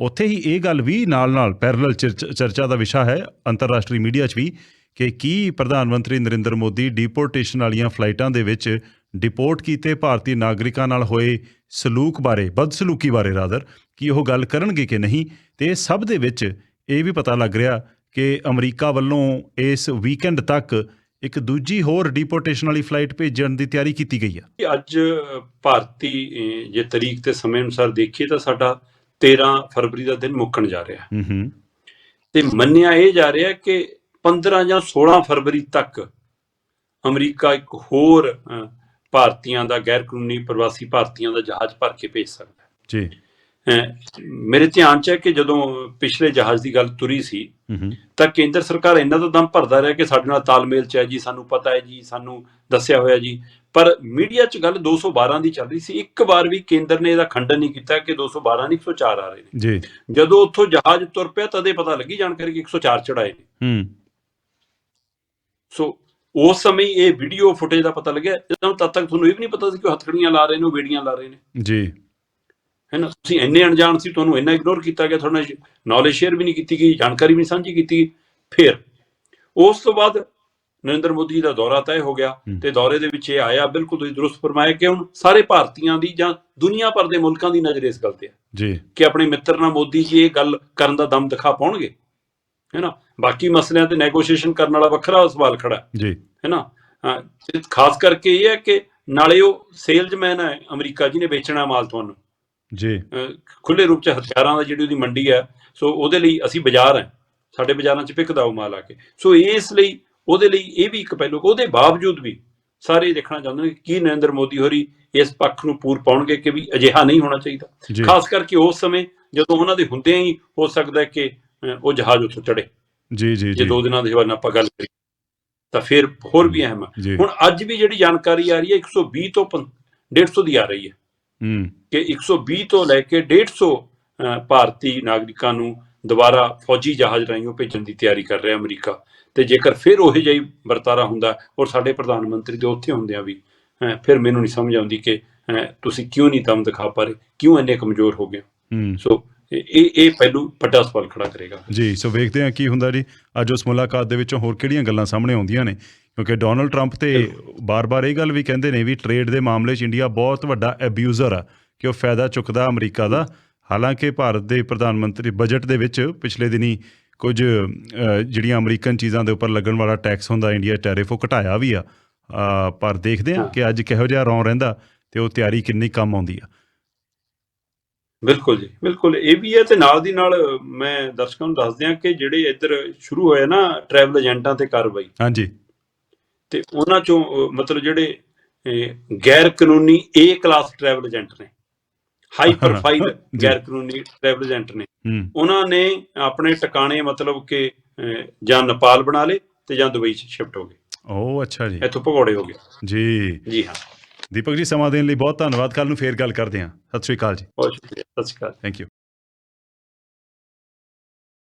ਉੱਥੇ ਹੀ ਇਹ ਗੱਲ ਵੀ ਨਾਲ-ਨਾਲ ਪੈਰਲਲ ਚਰਚਾ ਦਾ ਵਿਸ਼ਾ ਹੈ ਅੰਤਰਰਾਸ਼ਟਰੀ ਮੀਡੀਆ 'ਚ ਵੀ ਕਿ ਕੀ ਪ੍ਰਧਾਨ ਮੰਤਰੀ ਨਰਿੰਦਰ ਮੋਦੀ ਡਿਪੋਰਟੇਸ਼ਨ ਵਾਲੀਆਂ ਫਲਾਈਟਾਂ ਦੇ ਵਿੱਚ ਡਿਪੋਰਟ ਕੀਤੇ ਭਾਰਤੀ ਨਾਗਰਿਕਾਂ ਨਾਲ ਹੋਏ ਸਲੂਕ ਬਾਰੇ, ਬਦਸਲੂਕੀ ਬਾਰੇ ਰਾਦਰ ਕੀ ਉਹ ਗੱਲ ਕਰਨਗੇ ਕਿ ਨਹੀਂ? ਤੇ ਇਹ ਸਭ ਦੇ ਵਿੱਚ ਇਹ ਵੀ ਪਤਾ ਲੱਗ ਰਿਹਾ ਕਿ ਅਮਰੀਕਾ ਵੱਲੋਂ ਇਸ ਵੀਕਐਂਡ ਤੱਕ ਇੱਕ ਦੂਜੀ ਹੋਰ ਡਿਪੋਰਟੇਸ਼ਨ ਵਾਲੀ ਫਲਾਈਟ ਭੇਜਣ ਦੀ ਤਿਆਰੀ ਕੀਤੀ ਗਈ ਆ। ਕਿ ਅੱਜ ਭਾਰਤੀ ਜੇ ਤਰੀਕ ਤੇ ਸਮੇਂ ਅਨੁਸਾਰ ਦੇਖੀਏ ਤਾਂ ਸਾਡਾ 13 ਫਰਵਰੀ ਦਾ ਦਿਨ ਮੁੱਕਣ ਜਾ ਰਿਹਾ। ਹੂੰ ਹੂੰ। ਤੇ ਮੰਨਿਆ ਇਹ ਜਾ ਰਿਹਾ ਕਿ 15 ਜਾਂ 16 ਫਰਵਰੀ ਤੱਕ ਅਮਰੀਕਾ ਇੱਕ ਹੋਰ ਭਾਰਤੀਆਂ ਦਾ ਗੈਰ ਕਾਨੂੰਨੀ ਪ੍ਰਵਾਸੀ ਭਾਰਤੀਆਂ ਦਾ ਜਹਾਜ਼ ਭਰ ਕੇ ਭੇਜ ਸਕਦਾ ਹੈ। ਜੀ। ਮੇਰੇ ਧਿਆਨ 'ਚ ਹੈ ਕਿ ਜਦੋਂ ਪਿਛਲੇ ਜਹਾਜ਼ ਦੀ ਗੱਲ ਤੁਰੀ ਸੀ ਤਾਂ ਕੇਂਦਰ ਸਰਕਾਰ ਇਹਨਾਂ ਦਾ ਦਮ ਭਰਦਾ ਰਿਹਾ ਕਿ ਸਾਡੇ ਨਾਲ ਤਾਲਮੇਲ 'ਚ ਹੈ ਜੀ ਸਾਨੂੰ ਪਤਾ ਹੈ ਜੀ ਸਾਨੂੰ ਦੱਸਿਆ ਹੋਇਆ ਜੀ। ਪਰ ਮੀਡੀਆ 'ਚ ਗੱਲ 212 ਦੀ ਚੱਲ ਰਹੀ ਸੀ ਇੱਕ ਵਾਰ ਵੀ ਕੇਂਦਰ ਨੇ ਇਹਦਾ ਖੰਡਨ ਨਹੀਂ ਕੀਤਾ ਕਿ 212 ਨਹੀਂ 104 ਆ ਰਹੇ ਨੇ। ਜੀ। ਜਦੋਂ ਉੱਥੋਂ ਜਹਾਜ਼ ਤੁਰ ਪਿਆ ਤਦੇ ਪਤਾ ਲੱਗੀ ਜਾਣਕਾਰੀ ਕਿ 104 ਚੜਾਏ ਨੇ। ਹੂੰ ਸੋ ਉਸ ਸਮੇਂ ਇਹ ਵੀਡੀਓ ਫੁਟੇਜ ਦਾ ਪਤਾ ਲੱਗਿਆ ਜਦੋਂ ਤਦ ਤੱਕ ਤੁਹਾਨੂੰ ਇਹ ਵੀ ਨਹੀਂ ਪਤਾ ਸੀ ਕਿ ਉਹ ਹੱਥਕੜੀਆਂ ਲਾ ਰਹੇ ਨੇ ਉਹ ਬੇੜੀਆਂ ਲਾ ਰਹੇ ਨੇ। ਜੀ। ਹੈ ਨਾ? ਤੁਸੀਂ ਇੰਨੇ ਅਣਜਾਣ ਸੀ ਤੁਹਾਨੂੰ ਇੰਨਾ ਇਗਨੋਰ ਕੀਤਾ ਗਿਆ ਤੁਹਾਡਾ ਨੌਲੇਜ ਸ਼ੇਅਰ ਵੀ ਨਹੀਂ ਕੀਤੀ ਗਈ ਜਾਣਕਾਰੀ ਵੀ ਨਹੀਂ ਸਾਂਝੀ ਕੀਤੀ ਗਈ। ਫਿਰ ਉਸ ਤੋਂ ਬਾਅਦ ਨਰਿੰਦਰ ਮੋਦੀ ਦਾ ਦੌਰਾ ਤੈਅ ਹੋ ਗਿਆ। ਤੇ ਦੌਰੇ ਦੇ ਵਿੱਚ ਇਹ ਆਇਆ ਬਿਲਕੁਲ ਤੁਸੀਂ ਦਰੁਸਤ ਫਰਮਾਇਆ ਕਿ ਹੁਣ ਸਾਰੇ ਭਾਰਤੀਆਂ ਦੀ ਜਾਂ ਦੁਨੀਆ ਭਰ ਦੇ ਮੁਲਕਾਂ ਦੀ ਨਜ਼ਰ ਇਸ ਗੱਲ ਤੇ ਹੈ ਜੀ। ਕਿ ਆਪਣੇ ਮਿੱਤਰ ਨਾਲ ਮੋਦੀ ਜੀ ਇਹ ਗੱਲ ਕਰਨ ਦਾ ਦਮ ਦਿਖਾ ਪਾਉਣਗੇ ਹੈ ਨਾ? ਬਾਕੀ ਮਸਲਿਆਂ ਤੇ ਨੈਗੋਸ਼ੀਏਸ਼ਨ ਕਰਨ ਵਾਲਾ ਵੱਖਰਾ ਸਵਾਲ ਖੜਾ ਜੀ। ਹੈ ਨਾ? ਹਾਂ, ਤੇ ਖਾਸ ਕਰਕੇ ਇਹ ਹੈ ਕਿ ਨਾਲੇ ਉਹ ਸੇਲਜ਼ਮੈਨ ਹੈ ਅਮਰੀਕਾ ਜੀ ਨੇ ਵੇਚਣਾ ਮਾਲ ਤੁਹਾਨੂੰ। ਜੀ। ਖੁੱਲੇ ਰੂਪ ਚ ਹਥਿਆਰਾਂ ਦਾ ਜਿਹੜੀ ਉਹਦੀ ਮੰਡੀ ਹੈ ਸੋ ਉਹਦੇ ਲਈ ਅਸੀਂ ਬਾਜ਼ਾਰ ਹੈ। ਸਾਡੇ ਬਾਜ਼ਾਰਾਂ 'ਚ ਵਿਕਦਾ ਉਹ ਮਾਲ ਆ ਕੇ। ਸੋ ਇਸ ਲਈ ਉਹਦੇ ਲਈ ਇਹ ਵੀ ਇੱਕ ਪਹਿਲੂ ਉਹਦੇ ਬਾਵਜੂਦ ਵੀ ਸਾਰੇ ਦੇਖਣਾ ਚਾਹੁੰਦੇ ਨੇ ਕਿ ਨਰਿੰਦਰ ਮੋਦੀ ਹੋਰੀ ਇਸ ਪੱਖ ਨੂੰ ਪੂਰ ਪਾਉਣਗੇ ਕਿ ਵੀ ਅਜਿਹਾ ਨਹੀਂ ਹੋਣਾ ਚਾਹੀਦਾ। ਖਾਸ ਕਰਕੇ ਉਸ ਸਮੇਂ ਜਦੋਂ ਉਹਨਾਂ ਦੇ ਹੁੰਦਿਆਂ ਹੀ ਹੋ ਸਕਦਾ ਕਿ ਉਹ ਜਹਾਜ਼ ਉੱਥੋਂ ਚੜੇ ਜੀ ਜੀ ਜੇ। ਦੋ ਦਿਨਾਂ ਦੇ ਬਾਅਦ ਆਪਾਂ ਗੱਲ ਕਰੀਏ ਤਾਂ ਫਿਰ ਹੋਰ ਵੀ ਅਹਿਮ ਹੁਣ ਅੱਜ ਵੀ ਜਿਹੜੀ ਜਾਣਕਾਰੀ ਆ ਰਹੀ ਹੈ 120 ਤੋਂ ਪੰ- 150 ਦੀ ਆ ਰਹੀ ਹੂੰ। ਕਿ 120 ਤੋਂ ਲੈ ਕੇ 150 ਅਹ, ਭਾਰਤੀ ਨਾਗਰਿਕਾਂ ਨੂੰ ਦੁਬਾਰਾ ਫੌਜੀ ਜਹਾਜ਼ ਰਾਹੀਂ ਭੇਜਣ ਦੀ ਤਿਆਰੀ ਕਰ ਰਿਹਾ ਅਮਰੀਕਾ। ਤੇ ਜੇਕਰ ਫਿਰ ਉਹ ਜਿਹੀ ਵਰਤਾਰਾ ਹੁੰਦਾ ਔਰ ਸਾਡੇ ਪ੍ਰਧਾਨ ਮੰਤਰੀ ਦੇ ਉੱਥੇ ਹੁੰਦਿਆਂ ਵੀ ਫਿਰ ਮੈਨੂੰ ਨਹੀਂ ਸਮਝ ਆਉਂਦੀ ਕਿ ਤੁਸੀਂ ਕਿਉਂ ਨਹੀਂ ਦਮ ਦਿਖਾ ਪਾ ਰਹੇ? ਕਿਉਂ ਇੰਨੇ ਕਮਜ਼ੋਰ ਹੋ ਗਏ? ਸੋ ਇਹ ਇਹ ਪਹਿਲੂ ਵੱਡਾ ਸਵਾਲ ਖੜਾ ਕਰੇਗਾ। ਜੀ ਸੋ ਵੇਖਦੇ ਹਾਂ ਕੀ ਹੁੰਦਾ ਜੀ। ਅੱਜ ਉਸ ਮੁਲਾਕਾਤ ਦੇ ਵਿੱਚੋਂ ਹੋਰ ਕਿਹੜੀਆਂ ਗੱਲਾਂ ਸਾਹਮਣੇ ਆਉਂਦੀਆਂ ਨੇ? ਕਿਉਂਕਿ ਡੋਨਲਡ ਟਰੰਪ ਤੇ ਬਾਰ-ਬਾਰ ਇਹ ਗੱਲ ਵੀ ਕਹਿੰਦੇ ਨੇ ਵੀ ਟ੍ਰੇਡ ਦੇ ਮਾਮਲੇ 'ਚ ਇੰਡੀਆ ਬਹੁਤ ਵੱਡਾ ਐਬਿਊਜ਼ਰ ਆ ਕਿ ਉਹ ਫਾਇਦਾ ਚੁੱਕਦਾ ਅਮਰੀਕਾ ਦਾ। ਹਾਲਾਂਕਿ ਭਾਰਤ ਦੇ ਪ੍ਰਧਾਨ ਮੰਤਰੀ ਬਜਟ ਦੇ ਵਿੱਚ ਪਿਛਲੇ ਦਿਨੀ ਕੁਝ ਜਿਹੜੀਆਂ ਅਮਰੀਕਨ ਚੀਜ਼ਾਂ ਦੇ ਉੱਪਰ ਲੱਗਣ ਵਾਲਾ ਟੈਕਸ ਹੁੰਦਾ ਇੰਡੀਆ ਟੈਰਿਫ ਉਹ ਘਟਾਇਆ ਵੀ ਆ। ਪਰ ਦੇਖਦੇ ਹਾਂ। ਕਿ ਅੱਜ ਕਿਹੋ ਜਿਹਾ ਰੌਂ ਰਹਿੰਦਾ ਤੇ ਉਹ ਤਿਆਰੀ ਕਿੰਨੀ ਕੰਮ ਆਉਂਦੀ ਆ। ਬਿਲਕੁਲ ਜੀ ਬਿਲਕੁਲ। ਇਹ ਵੀ ਹੈ ਤੇ ਨਾਲ ਦੀ ਨਾਲ ਮੈਂ ਦਰਸ਼ਕਾਂ ਨੂੰ ਦੱਸ ਦਿਆਂ ਕਿ ਜਿਹੜੇ ਇੱਧਰ ਸ਼ੁਰੂ ਹੋਇਆ ਨਾ ਟਰੈਵਲ ਏਜੰਟਾਂ ਤੇ ਕਾਰਵਾਈ। ਹਾਂਜੀ। ਤੇ ਉਹਨਾਂ ਚੋਂ ਮਤਲਬ ਜਿਹੜੇ ਗੈਰ ਕਾਨੂੰਨੀ ਏ ਕਲਾਸ ਟਰੈਵਲ ਏਜੰਟ ਨੇ ਹਾਈ ਪ੍ਰੋਫਾਈਲ। ਗੈਰ ਕਾਨੂੰਨੀ ਟਰੈਵਲ ਏਜੰਟ ਨੇ ਉਹਨਾਂ ਨੇ ਆਪਣੇ ਟਿਕਾਣੇ ਮਤਲਬ ਕਿ ਜਾਂ ਨੇਪਾਲ ਬਣਾ ਲਏ ਤੇ ਜਾਂ ਦੁਬਈ ਚ ਸ਼ਿਫਟ ਹੋ ਗਏ। ਉਹ ਅੱਛਾ ਜੀ। ਇੱਥੋਂ ਭਗੌੜੇ ਹੋ ਗਏ। ਜੀ। ਜੀ ਹਾਂ। ਦੀਪਕ ਜੀ ਸਮਾਂ ਦੇਣ ਲਈ ਬਹੁਤ ਧੰਨਵਾਦ। ਕੱਲ ਨੂੰ ਫੇਰ ਗੱਲ ਕਰਦੇ ਹਾਂ। ਸਤਿ ਸ਼੍ਰੀ ਅਕਾਲ ਜੀ। ਬਹੁਤ ਸ਼ੁਕਰੀਆ। ਸਤਿ ਸ਼੍ਰੀ ਅਕਾਲ। Thank you